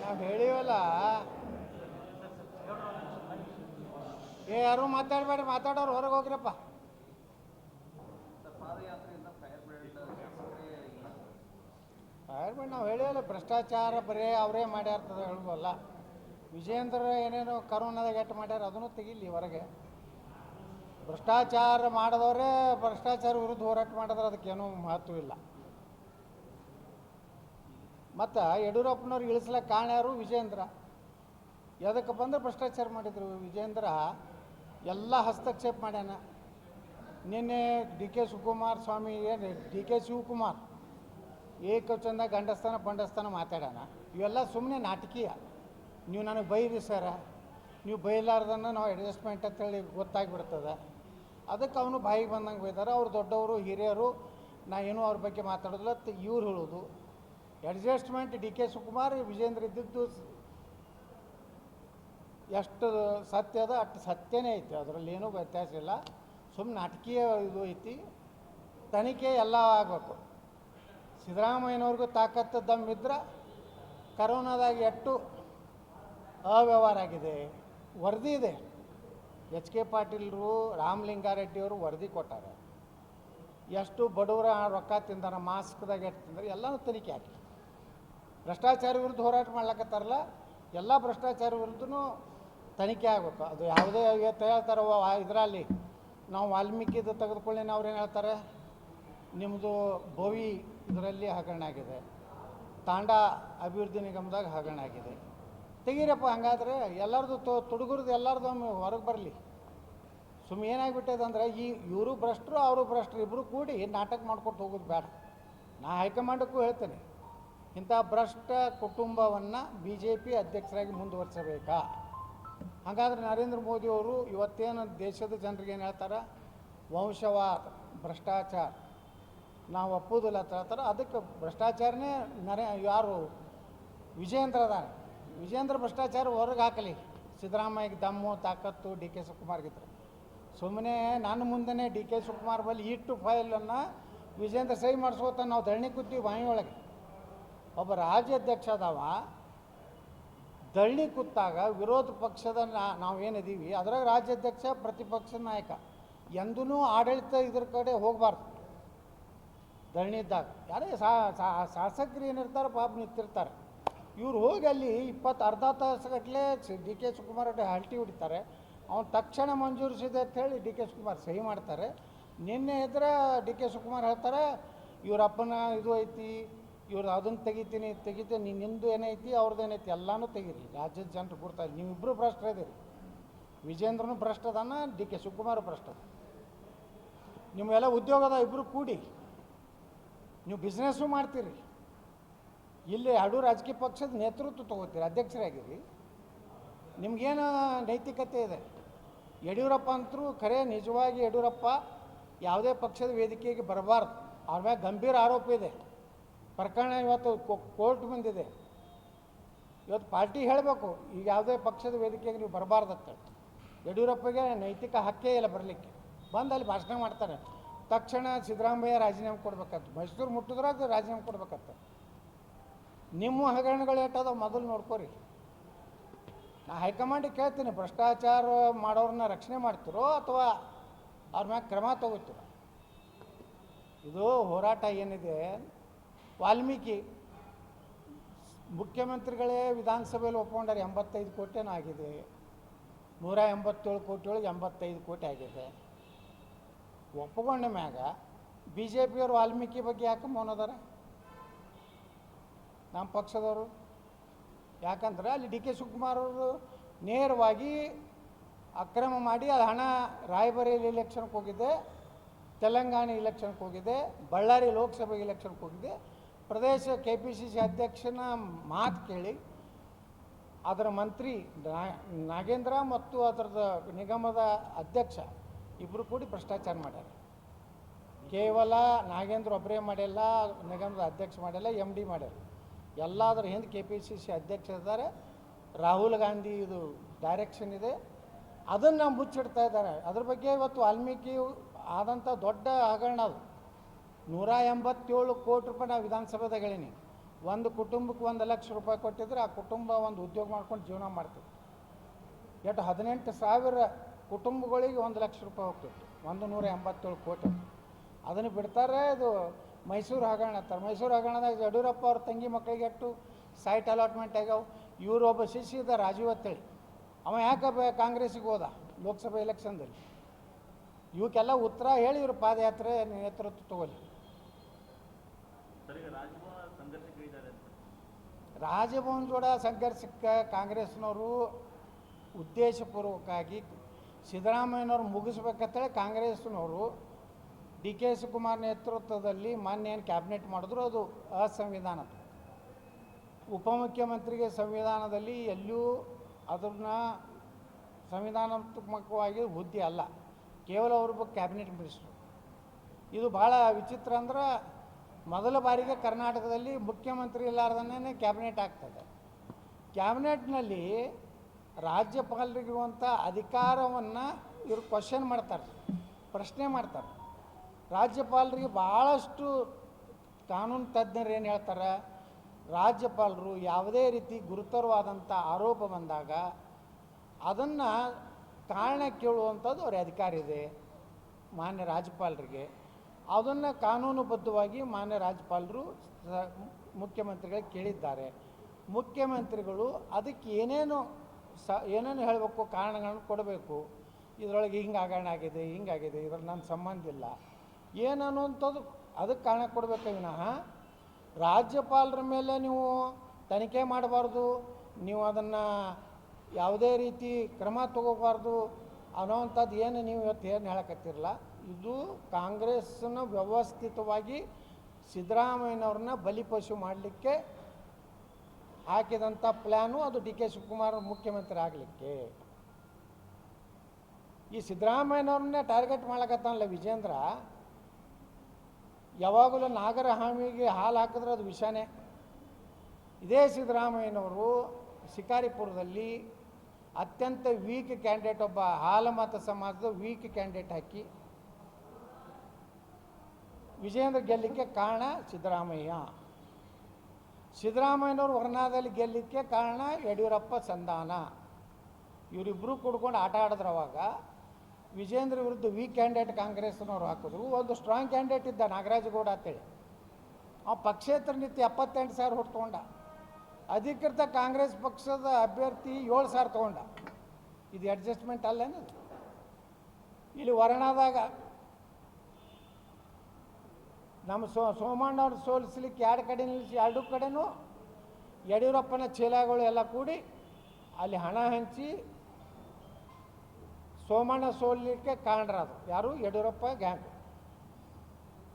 ನಾವು ಹೇಳಿವಲ್ಲ. ಏ, ಯಾರು ಮಾತಾಡಬೇಡ್ರಿ, ಮಾತಾಡೋರು ಹೊರಗೆ ಹೋಗ್ರಪ್ಪ. ಫೈರ್ ನಾವು ಹೇಳಿವಲ್ಲ, ಭ್ರಷ್ಟಾಚಾರ ಬರೇ ಅವರೇ ಮಾಡ್ಯಾರ್ತದ ಹೇಳ್ಬೋಲ್ಲ ವಿಜಯೇಂದ್ರ ಏನೇನೋ ಕರೋನಾದಾಗ ಎಟ್ಟು ಮಾಡ್ಯಾರ, ಅದನ್ನು ತೆಗಿಲಿ ಹೊರಗೆ. ಭ್ರಷ್ಟಾಚಾರ ಮಾಡಿದವರೇ ಭ್ರಷ್ಟಾಚಾರ ವಿರುದ್ಧ ಹೋರಾಟ ಮಾಡಿದ್ರೆ ಅದಕ್ಕೇನೂ ಮಹತ್ವ ಇಲ್ಲ. ಮತ್ತು ಯಡಿಯೂರಪ್ಪನವ್ರು ಇಳಿಸ್ಲಕ್ಕೆ ಕಾರಣ ಯಾರು? ವಿಜೇಂದ್ರ ಎದಕ್ಕೆ ಬಂದ್ರೆ ಭ್ರಷ್ಟಾಚಾರ ಮಾಡಿದರು. ವಿಜೇಂದ್ರ ಎಲ್ಲ ಹಸ್ತಕ್ಷೇಪ ಮಾಡ್ಯಾನ. ನಿನ್ನೆ ಡಿ ಕೆ ಶಿವಕುಮಾರ್ ಸ್ವಾಮಿ ಏನು ಡಿ ಕೆ ಶಿವಕುಮಾರ್ ಏಕಚಂದ ಗಂಡಸ್ಥಾನ ಪಂಡಸ್ಥಾನ ಮಾತಾಡೋಣ ಇವೆಲ್ಲ ಸುಮ್ಮನೆ ನಾಟಕೀಯ. ನೀವು ನನಗೆ ಬೈರಿ ಸರ. ನೀವು ಬೈಲಾರ್ದನ್ನು ನಾವು ಅಡ್ಜಸ್ಟ್ಮೆಂಟ್ ಅಂತೇಳಿ ಗೊತ್ತಾಗ್ಬಿಡ್ತದೆ. ಅದಕ್ಕೆ ಅವನು ಬಾಯಿಗೆ ಬಂದಂಗೆ ಬೈದಾರೆ ಅವ್ರು ದೊಡ್ಡವರು, ಹಿರಿಯರು, ನಾ ಏನೂ ಅವ್ರ ಬಗ್ಗೆ ಮಾತಾಡೋದಿಲ್ಲ. ಇವ್ರು ಹೇಳೋದು. Adjustment D K Shivakumar, Vijendra ಇದ್ದಿದ್ದು ಎಷ್ಟು ಸತ್ಯ ಅದ, ಅಷ್ಟು ಸತ್ಯನೇ ಐತಿ. ಅದರಲ್ಲಿ ಏನೂ ವ್ಯತ್ಯಾಸ ಇಲ್ಲ. ಸುಮ್ಮನೆ ನಾಟಕೀಯ ಇದು ಐತಿ. ತನಿಖೆ ಎಲ್ಲ ಆಗಬೇಕು. ಸಿದ್ದರಾಮಯ್ಯನವ್ರಿಗೂ ತಾಕತ್ತು ದಮ್ಮಿದ್ರೆ ಕರೋನಾದಾಗ ಎಷ್ಟು ಅವ್ಯವಹಾರ ಆಗಿದೆ. ವರದಿ ಇದೆ. ಎಚ್ ಕೆ ಪಾಟೀಲ್ರು ರಾಮಲಿಂಗಾರೆಡ್ಡಿಯವರು ವರದಿ ಕೊಟ್ಟಾರೆ. ಎಷ್ಟು ಬಡವರ ರೊಕ್ಕ ತಿಂದಾರ, ಮಾಸ್ಕ್ದಾಗ ಎಷ್ಟು ತಿಂದಾರೆ, ಎಲ್ಲನೂ ತನಿಖೆ ಹಾಕಿ. ಭ್ರಷ್ಟಾಚಾರ ವಿರುದ್ಧ ಹೋರಾಟ ಮಾಡ್ಲಕತ್ತಾರಲ್ಲ, ಎಲ್ಲ ಭ್ರಷ್ಟಾಚಾರ ವಿರುದ್ಧನೂ ತನಿಖೆ ಆಗಬೇಕು. ಅದು ಯಾವುದೇ ಇವತ್ತು ಹೇಳ್ತಾರೆ ಇದರಲ್ಲಿ ನಾವು ವಾಲ್ಮೀಕಿದು ತೆಗೆದುಕೊಳ್ಳಿ ಅವ್ರು ಏನು ಹೇಳ್ತಾರೆ? ನಿಮ್ಮದು ಬೋವಿ ಇದರಲ್ಲಿ ಹಗರಣ ಆಗಿದೆ. ತಾಂಡ ಅಭಿವೃದ್ಧಿ ನಿಗಮದಾಗ ಹಗರಣ ಆಗಿದೆ. ತೆಗೀರಪ್ಪ, ಹಂಗಾದ್ರೆ ಎಲ್ಲರದು ತೊ, ತುಡುಗುರ್ದು ಎಲ್ಲರದು ಒಮ್ಮೆ ಹೊರಗೆ ಬರಲಿ. ಸುಮ್ಮನೆ ಏನಾಗ್ಬಿಟ್ಟದೆ ಅಂದ್ರೆ ಈ ಇವರು ಭ್ರಷ್ಟರು, ಅವರು ಭ್ರಷ್ಟರು ಇಬ್ಬರು ಕೂಡಿ ನಾಟಕ ಮಾಡ್ಕೊಟ್ಟು ಹೋಗೋದು ಬೇಡ. ನಾ ಹೈಕಮಾಂಡಕ್ಕೂ ಹೇಳ್ತೇನೆ, ಇಂಥ ಭ್ರಷ್ಟ ಕುಟುಂಬವನ್ನು ಬಿ ಜೆ ಪಿ ಅಧ್ಯಕ್ಷರಾಗಿ ಮುಂದುವರಿಸಬೇಕಾ? ಹಾಗಾದ್ರೆ ನರೇಂದ್ರ ಮೋದಿಯವರು ಇವತ್ತೇನು ದೇಶದ ಜನರಿಗೆ ಏನು ಹೇಳ್ತಾರೆ? ವಂಶವಾದ, ಭ್ರಷ್ಟಾಚಾರ. ನಾವು ಒಪ್ಪೋದಿಲ್ಲ ಅಂತ ಹೇಳ್ತಾರೆ. ಅದಕ್ಕೆ ಭ್ರಷ್ಟಾಚಾರನೇ ನರೇ, ಯಾರು ವಿಜಯೇಂದ್ರ ಅದಾನೆ. ವಿಜೇಂದ್ರ ಭ್ರಷ್ಟಾಚಾರ ಹೊರಗೆ ಹಾಕಲಿ. ಸಿದ್ದರಾಮಯ್ಯಗೆ ದಮ್ಮು, ತಾಕತ್ತು ಡಿ ಕೆ ಶಿವಕುಮಾರ್ಗಿದ್ರೆ ಸುಮ್ಮನೆ ನನ್ನ ಮುಂದೆನೆ ಡಿ ಕೆ ಶಿವಕುಮಾರ್ ಬಳಿ ಇಟ್ಟು ಫೈಲನ್ನು ವಿಜೇಂದ್ರ ಸಹಿ ಮಾಡಿಸ್ಕೋತ ನಾವು ಧರಣಿ ಕೂತೀವಿ ಬಾಯಿ ಒಳಗೆ. ಒಬ್ಬ ರಾಜ್ಯಾಧ್ಯಕ್ಷ ಅದಾವ. ಧರಣಿ ಕೂತಾಗ ವಿರೋಧ ಪಕ್ಷದ ನಾ- ನಾವೇನಿದ್ದೀವಿ ಅದರಾಗ ರಾಜ್ಯಾಧ್ಯಕ್ಷ ಪ್ರತಿಪಕ್ಷ ನಾಯಕ. ಎಂದೂ ಆಡಳಿತ ಇದ್ರ ಕಡೆ ಹೋಗಬಾರ್ದು. ಧರಣಿ ಇದ್ದಾಗ. ಯಾರೇ ಶಾಸಕರು ಏನಿರ್ತಾರೆ ಪಾಪ ನಿಂತಿರ್ತಾರೆ. ಇವ್ರು ಹೋಗಿ ಅಲ್ಲಿ ಇಪ್ಪತ್ತು ಅರ್ಧ ತಾಸುಗಟ್ಟಲೆ ಡಿ ಕೆ ಶಿವಕುಮಾರ್ ಅಡ್ಡ ಹಲ್ಟಿ ಹೊಡಿತಾರೆ. ಅವ್ನು ತಕ್ಷಣ ಮಂಜೂರಿಸಿದೆ ಅಂತ ಹೇಳಿ ಡಿ ಕೆ ಶಿವಕುಮಾರ್ ಸಹಿ ಮಾಡ್ತಾರೆ. ನಿನ್ನೆ ಇದ್ರೆ ಡಿ ಕೆ ಶಿವಕುಮಾರ್ ಹೇಳ್ತಾರೆ, ಇವ್ರ ಅಪ್ಪನ ಇದು ಐತಿ ಇವ್ರು ಅದನ್ನು ತೆಗಿತೀನಿ ತೆಗಿತೀನಿ, ನೀನು ನಿಂದು ಏನೈತಿ ಅವ್ರದ್ದು ಏನೈತಿ ಎಲ್ಲನೂ ತೆಗೀರಿ, ರಾಜ್ಯದ ಜನರು ಕೊಡ್ತಾರೆ ನೀವಿಬ್ಬರು ಭ್ರಷ್ಟರಿದ್ದೀರಿ ವಿಜೇಂದ್ರನು ಭ್ರಷ್ಟ ಅದಾನ ಡಿ ಕೆ ಶಿವಕುಮಾರ್ ಭ್ರಷ್ಟ ಅದ ನಿಮ್ಮೆಲ್ಲ ಉದ್ಯೋಗದ ಇಬ್ಬರು ಕೂಡಿ, ನೀವು ಬಿಸ್ನೆಸ್ಸು ಮಾಡ್ತೀರಿ. ಇಲ್ಲಿ ಎರಡು ರಾಜಕೀಯ ಪಕ್ಷದ ನೇತೃತ್ವ ತಗೋತೀರಿ, ಅಧ್ಯಕ್ಷರಾಗಿರಿ. ನಿಮಗೇನು ನೈತಿಕತೆ ಇದೆ. ಯಡಿಯೂರಪ್ಪ ಅಂತರೂ ಖರೆ ನಿಜವಾಗಿ ಯಡಿಯೂರಪ್ಪ ಯಾವುದೇ ಪಕ್ಷದ ವೇದಿಕೆಗೆ ಬರಬಾರ್ದು. ಅವ್ರ ಮೇಲೆ ಗಂಭೀರ ಆರೋಪ ಇದೆ. ಪ್ರಕರಣ ಇವತ್ತು ಕೋರ್ಟ್ ಬಂದಿದೆ ಇವತ್ತು ಪಾರ್ಟಿ ಹೇಳಬೇಕು, ಈಗ ಯಾವುದೇ ಪಕ್ಷದ ವೇದಿಕೆಗೆ ನೀವು ಬರಬಾರ್ದತ್ತ ಯಡಿಯೂರಪ್ಪಗೆ ನೈತಿಕ ಹಕ್ಕೇ ಇಲ್ಲ ಬರಲಿಕ್ಕೆ. ಬಂದು ಅಲ್ಲಿ ಭಾಷಣ ಮಾಡ್ತಾರೆ. ತಕ್ಷಣ ಸಿದ್ದರಾಮಯ್ಯ ರಾಜೀನಾಮೆ ಕೊಡ್ಬೇಕಂತ. ಮೈಸೂರು ಮುಟ್ಟಿದ್ರಾಗ ರಾಜೀನಾಮೆ ಕೊಡ್ಬೇಕಂತ. ನಿಮ್ಮ ಹಗರಣಗಳು ಎಟ್ಟದ ಮೊದಲು ನೋಡ್ಕೋರಿ. ನಾ ಹೈಕಮಾಂಡಿಗೆ ಕೇಳ್ತೀನಿ, ಭ್ರಷ್ಟಾಚಾರ ಮಾಡೋರನ್ನ ರಕ್ಷಣೆ ಮಾಡ್ತಿರೋ ಅಥವಾ ಅವ್ರ ಮ್ಯಾಗ ಕ್ರಮ ತಗೋತೀರೋ? ಇದು ಹೋರಾಟ ಏನಿದೆ, ವಾಲ್ಮೀಕಿ ಮುಖ್ಯಮಂತ್ರಿಗಳೇ ವಿಧಾನಸಭೆಯಲ್ಲಿ ಒಪ್ಕೊಂಡಾರೆ ಎಂಬತ್ತೈದು ಕೋಟಿನೂ ಆಗಿದೆ. ನೂರ ಎಂಬತ್ತೇಳು ಕೋಟಿ ಒಳಗೆ ಎಂಬತ್ತೈದು ಕೋಟಿ ಆಗಿದೆ. ಒಪ್ಪಿಕೊಂಡ ಮ್ಯಾಗ ಬಿ ಜೆ ಪಿಯವರು ವಾಲ್ಮೀಕಿ ಬಗ್ಗೆ ಯಾಕೆ ಮೌನದಾರ ನಮ್ಮ ಪಕ್ಷದವರು. ಯಾಕಂದ್ರೆ ಅಲ್ಲಿ ಡಿ ಕೆ ಶಿವಕುಮಾರ್ ಅವರು ನೇರವಾಗಿ ಅಕ್ರಮ ಮಾಡಿ ಅದು ಹಣ ರಾಯಬರೇಲಿ ಇಲೆಕ್ಷನ್ಗೆ ಹೋಗಿದೆ, ತೆಲಂಗಾಣ ಇಲೆಕ್ಷನ್ಗೆ ಹೋಗಿದೆ, ಬಳ್ಳಾರಿ ಲೋಕಸಭೆ ಇಲೆಕ್ಷನ್ಗೆ ಹೋಗಿದೆ. ಪ್ರದೇಶ ಕೆ ಪಿ ಸಿ ಸಿ ಅಧ್ಯಕ್ಷನ ಮಾತು ಕೇಳಿ, ಅದರ ಮಂತ್ರಿ ನಾಗೇಂದ್ರ ಮತ್ತು ಅದರದ ನಿಗಮದ ಅಧ್ಯಕ್ಷ ಇಬ್ಬರು ಕೂಡಿ ಭ್ರಷ್ಟಾಚಾರ ಮಾಡ್ಯಾರ. ಕೇವಲ ನಾಗೇಂದ್ರ ಒಬ್ಬರೇ ಮಾಡಿಲ್ಲ ನಿಗಮದ ಅಧ್ಯಕ್ಷ ಮಾಡಿಲ್ಲ ಎಂ ಡಿ ಮಾಡ್ಯಾರ. ಎಲ್ಲದರ ಹಿಂದೆ ಕೆ ಪಿ ಸಿ ಸಿ ಅಧ್ಯಕ್ಷ ಇದ್ದಾರೆ ರಾಹುಲ್ ಗಾಂಧಿ ಇದು ಡೈರೆಕ್ಷನ್ ಇದೆ. ಅದನ್ನು ಮುಚ್ಚಿಡ್ತಾ ಇದ್ದಾರೆ. ಅದ್ರ ಬಗ್ಗೆ ಇವತ್ತು ವಾಲ್ಮೀಕಿ ಆದಂಥ ದೊಡ್ಡ ಹಗರಣ ಅದು. ನೂರ ಎಂಬತ್ತೇಳು ಕೋಟಿ ರೂಪಾಯಿ ನಾವು ವಿಧಾನಸಭೆದಾಗ ಹೇಳೀನಿ. ಒಂದು ಕುಟುಂಬಕ್ಕೆ ಒಂದು ಲಕ್ಷ ರೂಪಾಯಿ ಕೊಟ್ಟಿದ್ರೆ ಆ ಕುಟುಂಬ ಒಂದು ಉದ್ಯೋಗ ಮಾಡ್ಕೊಂಡು ಜೀವನ ಮಾಡ್ತೀವಿ ಎಷ್ಟು ಹದಿನೆಂಟು ಸಾವಿರ ಕುಟುಂಬಗಳಿಗೆ ಒಂದು ಲಕ್ಷ ರೂಪಾಯಿ ಹೋಗ್ತಿತ್ತು ಒಂದು ನೂರ ಎಂಬತ್ತೇಳು ಕೋಟಿ. ಅದನ್ನು ಬಿಡ್ತಾರೆ ಇದು ಮೈಸೂರು ಹಗರಣ ಅಂತಾರೆ ಮೈಸೂರು ಹಗರಣದಾಗ ಯಡಿಯೂರಪ್ಪ ಅವ್ರ ತಂಗಿ ಮಕ್ಕಳಿಗೆ ಎಷ್ಟು ಸೈಟ್ ಅಲಾಟ್ಮೆಂಟ್ ಆಗ್ಯಾವ? ಇವರು ಒಬ್ಬ ಶಿಷ್ಯ ಇದ್ದ ರಾಜೀವ್ ಅಂತೇಳಿ ಅವ ಯಾಕೆ ಕಾಂಗ್ರೆಸ್ಸಿಗೆ ಹೋದ? ಲೋಕಸಭೆ ಎಲೆಕ್ಷನ್ದಲ್ಲಿ ಇವಕ್ಕೆಲ್ಲ ಉತ್ತರ ಹೇಳಿ ಇವರು ಪಾದಯಾತ್ರೆ ನೇತೃತ್ವ ತಗೊಳ್ಳಿ. ಅಂತ. ರಾಜಭವನ್ ಜೋಡ ಸಂಘರ್ಷಕ್ಕೆ ಕಾಂಗ್ರೆಸ್ನವರು ಉದ್ದೇಶಪೂರ್ವಕವಾಗಿ ಸಿದ್ದರಾಮಯ್ಯನವ್ರು ಮುಗಿಸ್ಬೇಕಂತೇಳಿ ಕಾಂಗ್ರೆಸ್ನವರು ಡಿ ಕೆ ಶಿವಕುಮಾರ್ ನೇತೃತ್ವದಲ್ಲಿ ಮಾನ್ಯ ಏನು ಕ್ಯಾಬಿನೆಟ್ ಮಾಡಿದ್ರು, ಅದು ಅಸಂವಿಧಾನ. ಉಪಮುಖ್ಯಮಂತ್ರಿಗೆ ಸಂವಿಧಾನದಲ್ಲಿ ಎಲ್ಲೂ ಅದನ್ನ ಸಂವಿಧಾನಾತ್ಮಕವಾಗಿ ಹುದ್ದೆ ಅಲ್ಲ. ಕೇವಲ ಅವ್ರೊಬ್ಬ ಕ್ಯಾಬಿನೆಟ್ ಮಿನಿಸ್ಟ್ರು. ಇದು ಭಾಳ ವಿಚಿತ್ರ ಅಂದ್ರೆ ಮೊದಲ ಬಾರಿಗೆ ಕರ್ನಾಟಕದಲ್ಲಿ ಮುಖ್ಯಮಂತ್ರಿ ಇಲ್ಲಾರ್ದನೇ ಕ್ಯಾಬಿನೆಟ್ ಆಗ್ತದೆ. ಕ್ಯಾಬಿನೆಟ್ನಲ್ಲಿ ರಾಜ್ಯಪಾಲರಿಗಿರುವಂಥ ಅಧಿಕಾರವನ್ನು ಇವರು ಕ್ವಶನ್ ಮಾಡ್ತಾರೆ ಪ್ರಶ್ನೆ ಮಾಡ್ತಾರೆ ರಾಜ್ಯಪಾಲರಿಗೆ ಭಾಳಷ್ಟು ಕಾನೂನು ತಜ್ಞರು ಏನು ಹೇಳ್ತಾರೆ? ರಾಜ್ಯಪಾಲರು ಯಾವುದೇ ರೀತಿ ಗುರುತರವಾದಂಥ ಆರೋಪ ಬಂದಾಗ ಅದನ್ನು ಕಾರಣ ಕೇಳುವಂಥದ್ದು ಅವ್ರ ಅಧಿಕಾರ ಇದೆ, ಮಾನ್ಯ ರಾಜ್ಯಪಾಲರಿಗೆ. ಅದನ್ನು ಕಾನೂನುಬದ್ಧವಾಗಿ ಮಾನ್ಯ ರಾಜ್ಯಪಾಲರು ಮುಖ್ಯಮಂತ್ರಿಗಳಿಗೆ ಕೇಳಿದ್ದಾರೆ. ಮುಖ್ಯಮಂತ್ರಿಗಳು ಅದಕ್ಕೆ ಏನೇನು ಸ ಏನೇನು ಹೇಳಬೇಕು, ಕಾರಣಗಳನ್ನು ಕೊಡಬೇಕು? ಇದರೊಳಗೆ ಹಿಂಗೆ ಆಗಿದೆ, ಹಿಂಗಾಗಿದೆ, ಇದ್ರಲ್ಲಿ ನನ್ನ ಸಂಬಂಧ ಇಲ್ಲ. ಏನು ಅನ್ನುವಂಥದ್ದು ಅದಕ್ಕೆ ಕಾರಣ ಕೊಡಬೇಕು ವಿನಃ ರಾಜ್ಯಪಾಲರ ಮೇಲೆ ನೀವು ತನಿಖೆ ಮಾಡಬಾರ್ದು, ನೀವು ಅದನ್ನು ಯಾವುದೇ ರೀತಿ ಕ್ರಮ ತಗೋಬಾರ್ದು ಅನ್ನೋವಂಥದ್ದು ಏನು ನೀವು ಇವತ್ತು ಏನು ಹೇಳಕತ್ತಿರಲ್ಲ. ಇದು ಕಾಂಗ್ರೆಸ್ನ ವ್ಯವಸ್ಥಿತವಾಗಿ ಸಿದ್ದರಾಮಯ್ಯನವ್ರನ್ನ ಬಲಿಪಶು ಮಾಡಲಿಕ್ಕೆ ಹಾಕಿದಂಥ ಪ್ಲ್ಯಾನು ಅದು ಡಿ ಕೆ ಶಿವಕುಮಾರ್ ಮುಖ್ಯಮಂತ್ರಿ ಆಗಲಿಕ್ಕೆ. ಈ ಸಿದ್ದರಾಮಯ್ಯನವ್ರನ್ನೇ ಟಾರ್ಗೆಟ್ ಮಾಡಕತ್ತಾನಲ್ಲ ವಿಜೇಂದ್ರ ಯಾವಾಗಲೂ ನಾಗರ ಹಾಮಿಗೆ ಹಾಲು ಹಾಕಿದ್ರೆ ಅದು ವಿಷಾನೇ. ಇದೇ ಸಿದ್ದರಾಮಯ್ಯನವರು ಶಿಕಾರಿಪುರದಲ್ಲಿ ಅತ್ಯಂತ ವೀಕ್ ಕ್ಯಾಂಡಿಡೇಟ್ ಒಬ್ಬ ಹಾಲಮತ ಸಮಾಜದ ವೀಕ್ ಕ್ಯಾಂಡಿಡೇಟ್ ಹಾಕಿ ವಿಜೇಂದ್ರ ಗೆಲ್ಲಲಿಕ್ಕೆ ಕಾರಣ ಸಿದ್ದರಾಮಯ್ಯ. ಸಿದ್ದರಾಮಯ್ಯನವರು ವರ್ಣಾದಲ್ಲಿ ಗೆಲ್ಲಲಿಕ್ಕೆ ಕಾರಣ ಯಡಿಯೂರಪ್ಪ ಸಂಧಾನ. ಇವರಿಬ್ಬರು ಕೂಡ್ಕೊಂಡು ಆಟ ಆಡಿದ್ರು ಅವಾಗ. ವಿಜೇಂದ್ರ ವಿರುದ್ಧ ವೀಕ್ ಕ್ಯಾಂಡಿಡೇಟ್ ಕಾಂಗ್ರೆಸ್ನವ್ರು ಹಾಕಿದ್ರು. ಒಂದು ಸ್ಟ್ರಾಂಗ್ ಕ್ಯಾಂಡಿಡೇಟ್ ಇದ್ದ ನಾಗರಾಜ್ ಗೌಡ ಅಂತೇಳಿ. ಆ ಪಕ್ಷೇತರ ನಿತ್ಯ ಎಪ್ಪತ್ತೆಂಟು ಸಾವಿರ ಹೊಟ್ಟು ತೊಗೊಂಡ. ಅಧಿಕೃತ ಕಾಂಗ್ರೆಸ್ ಪಕ್ಷದ ಅಭ್ಯರ್ಥಿ ಏಳು ಸಾವಿರ ತೊಗೊಂಡ. ಇದು ಅಡ್ಜಸ್ಟ್ಮೆಂಟ್ ಅಲ್ಲೇನು ಇಲ್ಲಿ ವರ್ಣದಾಗ ನಮ್ಮ ಸೋ ಸೋಮಣ್ಣವ್ರು ಸೋಲಿಸ್ಲಿಕ್ಕೆ ಎರಡು ಕಡೆ ನಿಲ್ಲಿಸಿ, ಎರಡು ಕಡೆನೂ ಯಡಿಯೂರಪ್ಪನ ಚೀಲಗಳು ಎಲ್ಲ ಕೂಡಿ ಅಲ್ಲಿ ಹಣ ಹಂಚಿ ಸೋಮಣ್ಣ ಸೋಲಿಕ್ಕೆ ಕಾರಣರಾದರು ಯಾರು? ಯಡಿಯೂರಪ್ಪ, ಗ್ಯಾಂಗ್.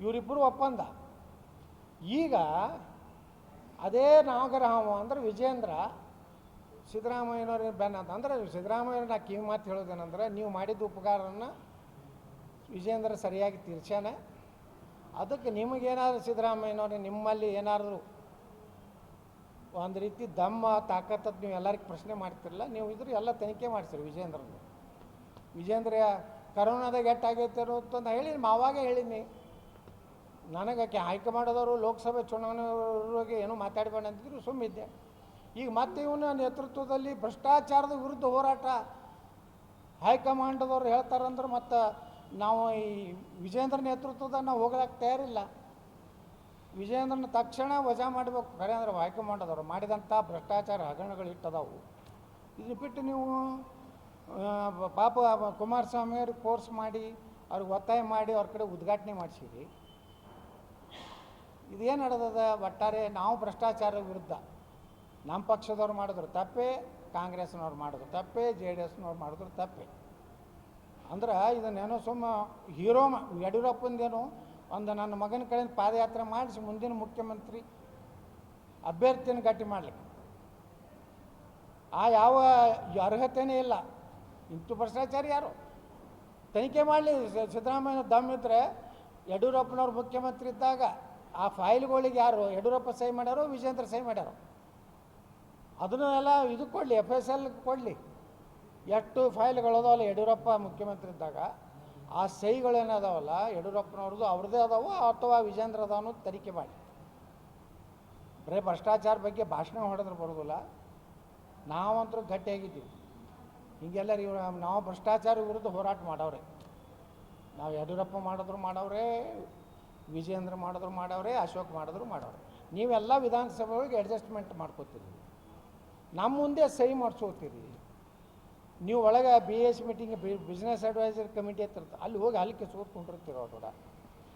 ಇವರಿಬ್ಬರು ಒಪ್ಪಂದ. ಈಗ ಅದೇ ನಾಗರಹಾಮ ಅಂದ್ರೆ ವಿಜೇಂದ್ರ, ಸಿದ್ದರಾಮಯ್ಯನವ್ರ ಬೆನ್ನ ಅಂದ್ರೆ ಸಿದ್ದರಾಮಯ್ಯನ ನಾ ಕಿವಿ ಮಾತು ಹೇಳೋದೇನಂದ್ರೆ ನೀವು ಮಾಡಿದ ಉಪಕಾರವನ್ನು ವಿಜೇಂದ್ರ ಸರಿಯಾಗಿ ತೀರ್ಸ್ಯಾನ. ಅದಕ್ಕೆ ನಿಮಗೇನಾದರೂ ಸಿದ್ದರಾಮಯ್ಯನವ್ರೆ ನಿಮ್ಮಲ್ಲಿ ಏನಾದರೂ ಒಂದು ರೀತಿ ದಮ್ಮ ತಾಕತ್ತದ್ದು ನೀವು ಎಲ್ಲರಿಗೂ ಪ್ರಶ್ನೆ ಮಾಡ್ತಿರಲ್ಲ ನೀವು ಇದ್ರ ಎಲ್ಲ ತನಿಖೆ ಮಾಡಿಸಿರಿ ವಿಜೇಂದ್ರನ ವಿಜೇಂದ್ರ ಕರೋನಾದಾಗ ಎಟ್ಟಾಗೈತೆ ಅಂತ ಹೇಳಿ ಮಾವಾಗೆ ಹೇಳೀನಿ ನನಗೆ ಆಕೆ ಹೈಕಮಾಂಡದವರು, ಲೋಕಸಭೆ ಚುನಾವಣೆಗೆ ಏನೂ ಮಾತಾಡಬೇಡ ಅಂತಿದ್ರು, ಸುಮ್ಮಿದ್ದೆ. ಈಗ ಮತ್ತೆ ಇವನ ನೇತೃತ್ವದಲ್ಲಿ ಭ್ರಷ್ಟಾಚಾರದ ವಿರುದ್ಧ ಹೋರಾಟ ಹೈಕಮಾಂಡದವ್ರು ಹೇಳ್ತಾರಂದ್ರೆ ಮತ್ತು ನಾವು ಈ ವಿಜೇಂದ್ರ ನೇತೃತ್ವದ ನಾವು ಹೋಗೋದಕ್ಕೆ ತಯಾರಿಲ್ಲ. ವಿಜೇಂದ್ರನ ತಕ್ಷಣ ವಜಾ ಮಾಡಬೇಕು. ಖರೆ ಅಂದ್ರೆ ಹೈಕಮಾಂಡದವರು ಮಾಡಿದಂಥ ಭ್ರಷ್ಟಾಚಾರ ಹಗರಣಗಳು ಇಟ್ಟದವು. ಇದು ಬಿಟ್ಟು ನೀವು ಪಾಪ ಕುಮಾರಸ್ವಾಮಿ ಅವ್ರು ಕೋರ್ಸ್ ಮಾಡಿ, ಅವ್ರಿಗೆ ಒತ್ತಾಯ ಮಾಡಿ ಅವ್ರ ಕಡೆ ಉದ್ಘಾಟನೆ ಮಾಡಿಸಿರಿ ಇದೇನು ನಡೆದದ? ಒಟ್ಟಾರೆ ನಾವು ಭ್ರಷ್ಟಾಚಾರ ವಿರುದ್ಧ. ನಮ್ಮ ಪಕ್ಷದವ್ರು ಮಾಡಿದ್ರು ತಪ್ಪೇ, ಕಾಂಗ್ರೆಸ್ನವ್ರು ಮಾಡಿದ್ರು ತಪ್ಪೇ, ಜೆ ಡಿ ಎಸ್ನವ್ರು ಮಾಡಿದ್ರು ತಪ್ಪೇ. ಅಂದ್ರೆ ಇದನ್ನೇನೋ ಸುಮ್ಮ ಹೀರೋ ಯಡಿಯೂರಪ್ಪಂದೇನು ಒಂದು ನನ್ನ ಮಗನ ಕಡೆಯಿಂದ ಪಾದಯಾತ್ರೆ ಮಾಡಿಸಿ ಮುಂದಿನ ಮುಖ್ಯಮಂತ್ರಿ ಅಭ್ಯರ್ಥಿನ ಗಟ್ಟಿ ಮಾಡಲಿಕ್ಕೆ. ಆ ಯಾವ ಅರ್ಹತೆಯೇ ಇಲ್ಲ. ಇಂತು ಭ್ರಷ್ಟಾಚಾರಿ ಯಾರು? ತನಿಖೆ ಮಾಡಲಿ ಸಿದ್ದರಾಮಯ್ಯ ದಮ್ ಇದ್ದರೆ ಯಡಿಯೂರಪ್ಪನವ್ರು ಮುಖ್ಯಮಂತ್ರಿ ಇದ್ದಾಗ ಆ ಫೈಲ್ಗಳಿಗೆ ಯಾರು ಯಡಿಯೂರಪ್ಪ ಸಹಿ ಮಾಡ್ಯಾರೋ ವಿಜೇಂದ್ರ ಸಹಿ ಮಾಡ್ಯಾರೋ? ಅದನ್ನೆಲ್ಲ ಇದು ಕೊಡಲಿ ಎಫ್ ಎಸ್ ಎಲ್ ಕೊಡಲಿ. ಎಷ್ಟು ಫೈಲ್ಗಳದಾವಲ್ಲ ಯಡಿಯೂರಪ್ಪ ಮುಖ್ಯಮಂತ್ರಿ ಇದ್ದಾಗ. ಆ ಸಹಿಗಳೇನದಾವಲ್ಲ, ಯಡಿಯೂರಪ್ಪನವ್ರದ್ದು ಅವ್ರದ್ದೇ ಅದಾವ ಅಥವಾ ವಿಜೇಂದ್ರ ಅದಾವನು ತನಿಖೆ ಮಾಡಿ ಬರೀ ಭ್ರಷ್ಟಾಚಾರ ಬಗ್ಗೆ ಭಾಷಣ ಹೊಡೆದ್ರೆ ಬರೋದಿಲ್ಲ. ನಾವಂತರೂ ಗಟ್ಟಿಯಾಗಿದ್ದೀವಿ. ಹೀಗೆಲ್ಲರೂ ಇವ್ರು ನಾವು ಭ್ರಷ್ಟಾಚಾರ ವಿರುದ್ಧ ಹೋರಾಟ ಮಾಡವ್ರೆ. ನಾವು ಯಡಿಯೂರಪ್ಪ ಮಾಡಿದ್ರು ಮಾಡವ್ರೆ, ವಿಜಯೇಂದ್ರ ಮಾಡಿದ್ರು ಮಾಡವ್ರೆ, ಅಶೋಕ್ ಮಾಡಿದ್ರು ಮಾಡವ್ರೆ. ನೀವೆಲ್ಲ ವಿಧಾನಸಭೆ ಒಳಗೆ ಅಡ್ಜಸ್ಟ್ಮೆಂಟ್ ಮಾಡ್ಕೋತೀರಿ. ನಮ್ಮ ಮುಂದೆ ಸಹಿ ಮಾಡಿಸ್ಕೋತೀರಿ ನೀವು ಒಳಗೆ B S meeting business adviser committee ಹತ್ತಿರ. ಅಲ್ಲಿ ಹೋಗಿ ಅಲ್ಲಿ ಕಿಸ್ಕೊತ್ಕೊಂಡಿರ್ತೀರ ಕೂಡ.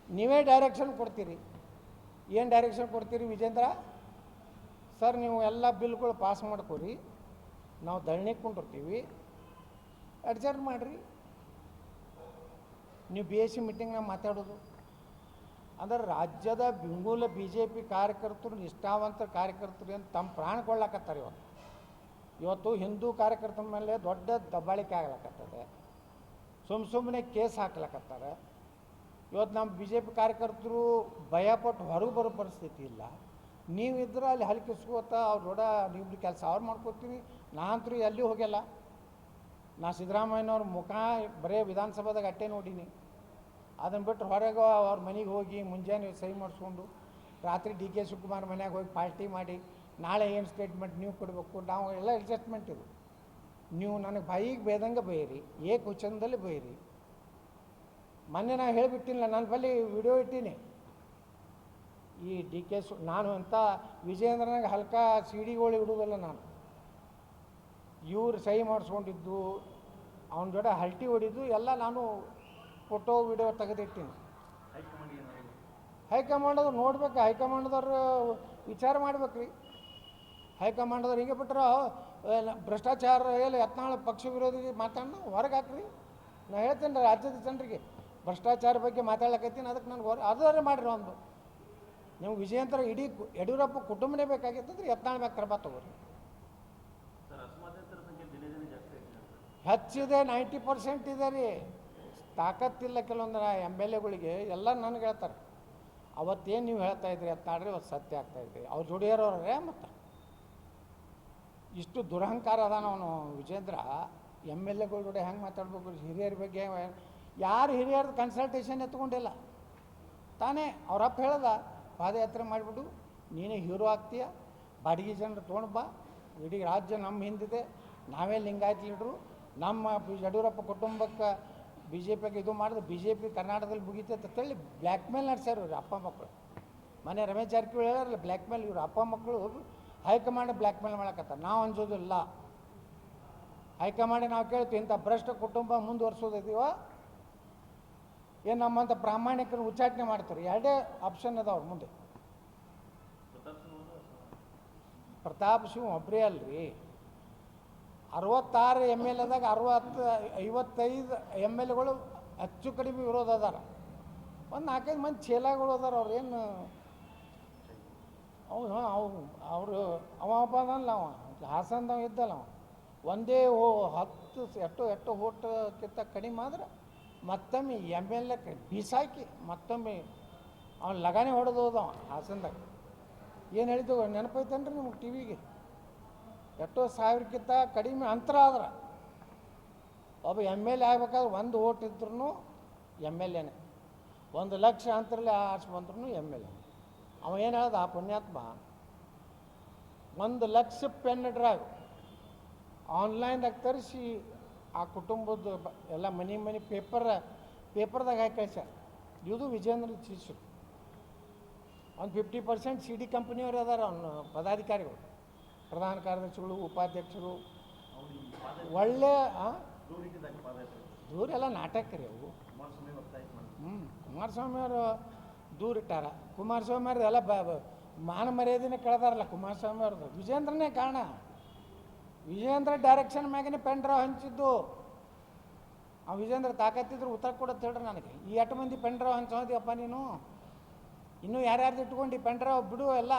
ನೀವೇ ಡೈರೆಕ್ಷನ್ ಕೊಡ್ತೀರಿ. ಏನು ಡೈರೆಕ್ಷನ್ ಕೊಡ್ತೀರಿ ವಿಜೇಂದ್ರ? ಸರ್ ನೀವು ಎಲ್ಲ ಬಿಲ್ಗಳು ಪಾಸ್ ಮಾಡ್ಕೊರಿ. ನಾವು ಧರಣಿ ಕುಂಡಿರ್ತೀವಿ. ಅಡ್ಜಸ್ಟ್ ಮಾಡಿರಿ. ನೀವು ಬಿ ಎಸ್ ಸಿ ಮೀಟಿಂಗ್ನಾಗ ಮಾತಾಡೋದು. ಅಂದ್ರೆ ರಾಜ್ಯದ ಬೆಂಗೂಲ ಬಿ ಜೆ ಪಿ ಕಾರ್ಯಕರ್ತರು ನಿಷ್ಠಾವಂತ ಕಾರ್ಯಕರ್ತರು ಅಂತ ತಮ್ಮ ಪ್ರಾಣ ಕೊಡ್ಲಾಕತ್ತಾರೆ ಇವತ್ತು. ಇವತ್ತು ಹಿಂದೂ ಕಾರ್ಯಕರ್ತರ ಮೇಲೆ ದೊಡ್ಡ ದಬ್ಬಾಳಿಕೆ ಆಗ್ಲಕತ್ತದೆ. ಸುಮ್ಮ ಸುಮ್ಮನೆ ಕೇಸ್ ಹಾಕ್ಲಕತ್ತಾರೆ. ಇವತ್ತು ನಮ್ಮ ಬಿ ಜೆ ಪಿ ಕಾರ್ಯಕರ್ತರು ಭಯಪಟ್ಟು ಹೊರಗೆ ಬರೋ ಪರಿಸ್ಥಿತಿ ಇಲ್ಲ. ನೀವಿದ್ರೆ ಅಲ್ಲಿ ಹಲ್ಕಿಸ್ಕೋತ ಅವ್ರು ದೊಡ್ಡ ನೀವು ಕೆಲಸ ಅವ್ರು ಮಾಡ್ಕೋತೀರಿ. ನಾನಂತರೂ ಎಲ್ಲಿ ಹೋಗ್ಯಲ್ಲ ನಾ ಸಿದ್ದರಾಮಯ್ಯನವ್ರ ಮುಖ ಬರೇ ವಿಧಾನಸಭಾದಾಗ ಅಟ್ಟೆ ನೋಡೀನಿ. ಅದನ್ನು ಬಿಟ್ಟು ಹೊರಗೆ ಅವ್ರ ಮನೆಗೆ ಹೋಗಿ ಮುಂಜಾನೆ ಸಹಿ ಮಾಡಿಸ್ಕೊಂಡು ರಾತ್ರಿ ಡಿ ಕೆ ಶಿವಕುಮಾರ್ ಮನೆಯಾಗ ಹೋಗಿ ಪಾರ್ಟಿ ಮಾಡಿ ನಾಳೆ ಏನು ಸ್ಟೇಟ್ಮೆಂಟ್ ನೀವು ಕೊಡಬೇಕು. ನಾವು ಎಲ್ಲ ಅಡ್ಜಸ್ಟ್ಮೆಂಟ್ ಇದು ನೀವು ನನಗೆ ಬಾಯಿಗೆ ಬೇದಂಗೆ ಬೈರಿ ಏಕ ಹುಚ್ಚಂದಲ್ಲಿ ಬೈರಿ ಮೊನ್ನೆ ನಾನು ಹೇಳಿಬಿಟ್ಟಿಲ್ಲ ನನ್ನ ಬಳಿ ವಿಡಿಯೋ ಇಟ್ಟೀನಿ. ಈ ಡಿ ಕೆ ಸು, ನಾನು ಅಂತ ವಿಜಯೇಂದ್ರನಾಗ ಹಲ್ಕ ಸಿ ಡಿಗಳು ಇಡುವುದಿಲ್ಲ ನಾನು. ಇವ್ರು ಸಹಿ ಮಾಡಿಸ್ಕೊಂಡಿದ್ದು, ಅವನ ಜೊತೆ ಹಲ್ಟಿ ಹೊಡಿದ್ದು ಎಲ್ಲ ನಾನು ಫೋಟೋ, ವಿಡಿಯೋ ತೆಗೆದಿಟ್ಟಿನಿ. ಹೈಕಮಾಂಡ್ ಏನಾದ್ರು ಹೈಕಮಾಂಡದವ್ರು ನೋಡ್ಬೇಕು, ಹೈಕಮಾಂಡದವ್ರು ವಿಚಾರ ಮಾಡ್ಬೇಕು ರೀ ಹೈಕಮಾಂಡದವ್ರು ಹಿಂಗೆ ಬಿಟ್ರೆ ಭ್ರಷ್ಟಾಚಾರ ಎಲ್ಲ ಯತ್ನಾಳ ಪಕ್ಷ ವಿರೋಧಿ ಮಾತಾಡೋಣ ಹೊರಗೆ ಹಾಕ್ರಿ. ನಾ ಹೇಳ್ತೇನೆ ರಾಜ್ಯದ ಜನರಿಗೆ, ಭ್ರಷ್ಟಾಚಾರ ಬಗ್ಗೆ ಮಾತಾಡ್ಲಕತ್ತೀನಿ ಅದಕ್ಕೆ ನನಗೆ ಹೊರ ಅದಾರೆ ಮಾಡಿರಿ ಒಂದು. ನೀವು ವಿಜಯಂತರ ಇಡೀ ಯಡಿಯೂರಪ್ಪ ಕುಟುಂಬನೇ ಬೇಕಾಗಿತ್ತಂದ್ರೆ ಯತ್ನಾಳ್ ಬೇಕು ಕ್ರಮ ತಗೋರಿ ಸರ್ ಅಸಮಾಧಾನಿತರ ಸಂಖ್ಯೆ ದಿನೇ ದಿನೇ ಜಾಸ್ತಿ ಆಗ್ತಿದೆ ಸರ್ ಹೆಚ್ಚಿದೆ ನೈಂಟಿ ಪರ್ಸೆಂಟ್ ಇದೆ ರೀ. ತಾಕತ್ತಿಲ್ಲ ಕೆಲವೊಂದು ಎಂ ಎಲ್ ಎಗಳಿಗೆ ಎಲ್ಲ ನನಗೆ ಹೇಳ್ತಾರೆ. ಅವತ್ತೇನು ನೀವು ಹೇಳ್ತಾ ಇದ್ರಿ ಅಂತ ನಾಡ್ರಿ ಅವತ್ತು ಸತ್ಯ ಆಗ್ತಾ ಇದ್ರಿ. ಅವ್ರು ದುಡಿಯೋರವ್ರೇ ಮತ್ತೆ ಇಷ್ಟು ದುರಹಂಕಾರ ಅದಾನ ಅವನು ವಿಜೇಂದ್ರ. ಎಂ ಎಲ್ ಎಗಳ ಜೋಡಿ ಹೆಂಗೆ ಮಾತಾಡ್ಬೇಕು ಹಿರಿಯರ ಬಗ್ಗೆ ಯಾರು ಹಿರಿಯರ ಕನ್ಸಲ್ಟೇಷನ್ ಎತ್ಕೊಂಡಿಲ್ಲ. ತಾನೇ ಅವರಪ್ಪ ಹೇಳ್ದ, ಪಾದಯಾತ್ರೆ ಮಾಡಿಬಿಟ್ಟು ನೀನೇ ಹೀರೋ ಆಗ್ತೀಯ, ಬಾಡಿಗೆ ಜನರು ತೊಗೊಂಡು ಬಾ, ಇಡೀ ರಾಜ್ಯ ನಮ್ಮ ಹಿಂದಿದೆ, ನಾವೇ ಲಿಂಗಾಯತ್ ಲೀಡ್ರು ನಮ್ಮ ಯಡಿಯೂರಪ್ಪ ಕುಟುಂಬಕ್ಕೆ ಬಿ ಜೆ ಪಿಗೆ ಇದು ಮಾಡಿದ್ರೆ ಬಿ ಜೆ ಪಿ ಕರ್ನಾಟಕದಲ್ಲಿ ಮುಗಿತೈತೆ ಅಂತೇಳಿ ಬ್ಲ್ಯಾಕ್ ಮೇಲ್ ನಡೆಸ್ಯಾರ ಇವ್ರು ಅಪ್ಪ ಮಕ್ಕಳು. ಮನೆ ರಮೇಶ್ ಜಾರಕಿಹೊಳಿ ಹೇಳಾರಲ್ಲ ಬ್ಲ್ಯಾಕ್ ಮೇಲ್ ಇವ್ರು ಅಪ್ಪ ಮಕ್ಕಳು ಹೈಕಮಾಂಡ್ ಬ್ಲ್ಯಾಕ್ ಮೇಲ್ ಮಾಡಕತ್ತ ನಾವು ಹೈಕ ಹೈಕಮಾಂಡ್ ನಾವು ಕೇಳ್ತೀವಿ, ಇಂಥ ಭ್ರಷ್ಟ ಕುಟುಂಬ ಮುಂದುವರ್ಸೋದಿದೀವ ಏನು ನಮ್ಮಂಥ ಪ್ರಾಮಾಣಿಕರು ಉಚ್ಚಾಟನೆ ಮಾಡ್ತಾರೆ. ಎರಡೇ ಆಪ್ಷನ್ ಮುಂದೆ ಸಿಂಹ ಅವರು ಪ್ರತಾಪ್ ಸಿಂಹ ಒಬ್ಬರೇ ಅಲ್ರಿ. ಅರವತ್ತಾರು ಎಂ ಎಲ್ ಎದಾಗ ಅರವತ್ತು, ಐವತ್ತೈದು ಎಂ ಎಲ್ ಎಗಳು ಹೆಚ್ಚು ಕಡಿಮೆ ವಿರೋಧ ಅದಾರ. ಒಂದು ನಾಲ್ಕೈದು ಮಂದಿ ಚೇಲಾಗಳು ಅದಾರ ಅವ್ರು ಏನು? ಅವು ಹಾಂ, ಅವ್ರು, ಅವರು, ಅವ ಅದಲ್ಲ ಅವ ಹಾಸನದಾಗ ಇದ್ದಲ್ಲ ಅವ. ಒಂದೇ ಓ ಹತ್ತು ಎಟ್ಟು ಎಷ್ಟೋ ಓಟ್ಕಿಂತ ಕಡಿಮೆ ಆದ್ರೆ ಮತ್ತೊಮ್ಮೆ ಎಂ ಎಲ್ ಎ ಬೀಸಾಕಿ ಮತ್ತೊಮ್ಮೆ ಅವ್ನು ಲಗಾನೆ ಹೊಡೆದೋದವ ಹಾಸನದಾಗ. ಏನು ಹೇಳಿದ್ದು ನೆನಪೈತೇನ್ರಿ ನಿಮ್ಗೆ ಟಿ ವಿಗೆ ಎಷ್ಟೋ ಸಾವಿರಕ್ಕಿಂತ ಕಡಿಮೆ ಅಂತರ ಆದ್ರೆ. ಒಬ್ಬ ಎಂ ಎಲ್ ಎ ಆಗ್ಬೇಕಾದ್ರೆ ಒಂದು ಓಟ್ ಇದ್ರೂ ಎಂ ಎಲ್ ಎನೇ ಒಂದು ಲಕ್ಷ ಅಂತರಲ್ಲೇ ಆರ್ಸ್ ಬಂದ್ರೂ ಎಂ ಎಲ್ ಎ. ಅವ ಏನು ಹೇಳ್ದ, ಆ ಪುಣ್ಯಾತ್ಮ, ಒಂದು ಲಕ್ಷ ಪೆನ್ ಡ್ರೈವ್ ಆನ್ಲೈನ್ದಾಗ ತರಿಸಿ ಆ ಕುಟುಂಬದ ಎಲ್ಲ ಮನೆ ಮನೆ ಪೇಪರ್, ಪೇಪರ್ದಾಗ ಹಾಕಿ ಕಳ್ಸ್ಯಾರ. ಇದು ವಿಜೇಂದ್ರ ಶಿಷ್ಯರು ಒಂದು ಫಿಫ್ಟಿ ಪರ್ಸೆಂಟ್ ಸಿ ಡಿ ಕಂಪ್ನಿಯವ್ರು ಅದಾರ ಅವನು ಪದಾಧಿಕಾರಿಗಳು. ಪ್ರಧಾನ ಕಾರ್ಯದರ್ಶಿಗಳು, ಉಪಾಧ್ಯಕ್ಷರು. ಒಳ್ಳೆ? ದೂರ ಇಟ್ಟಿದ್ದಾಗ ಪಾದಯಾತ್ರೆ ದೂರ ಎಲ್ಲ ನಾಟಕ ರೀ ಅವು. ಹ್ಞೂ ಕುಮಾರಸ್ವಾಮಿ ಅವರು ದೂರ ಇಟ್ಟಾರ ಕುಮಾರಸ್ವಾಮಿ ಅವ್ರದ್ದು ಎಲ್ಲ ಬ ಮಾನ ಮರ್ಯಾದೆನೇ ಕಳೆದಾರಲ್ಲ ಕುಮಾರಸ್ವಾಮಿ ಅವ್ರದ್ದು. ವಿಜೇಂದ್ರನೇ ಕಾರಣ. ವಿಜೇಂದ್ರ ಡೈರೆಕ್ಷನ್ ಮ್ಯಾಗಿನ ಪೆಂಡ್ರಾವ್ ಡ್ರೈವ್ ಹಂಚಿದ್ದು. ಆ ವಿಜೇಂದ್ರ ತಾಕತ್ತಿದ್ರು ಉತ್ತರ ಕೊಡತ್ತೆ ಹೇಳ್ರಿ ನನಗೆ. ಈ ಎಟ್ಟು ಮಂದಿ ಪೆಂಡ್ರಾವ್ ಡ್ರೈವ್ ಹಂಚೋದಿಯಪ್ಪ ನೀನು? ಇನ್ನೂ ಯಾರ್ಯಾರ್ದು ಇಟ್ಕೊಂಡು ಪೆಂಡ್ರಾವ್ ಬಿಡು ಎಲ್ಲ.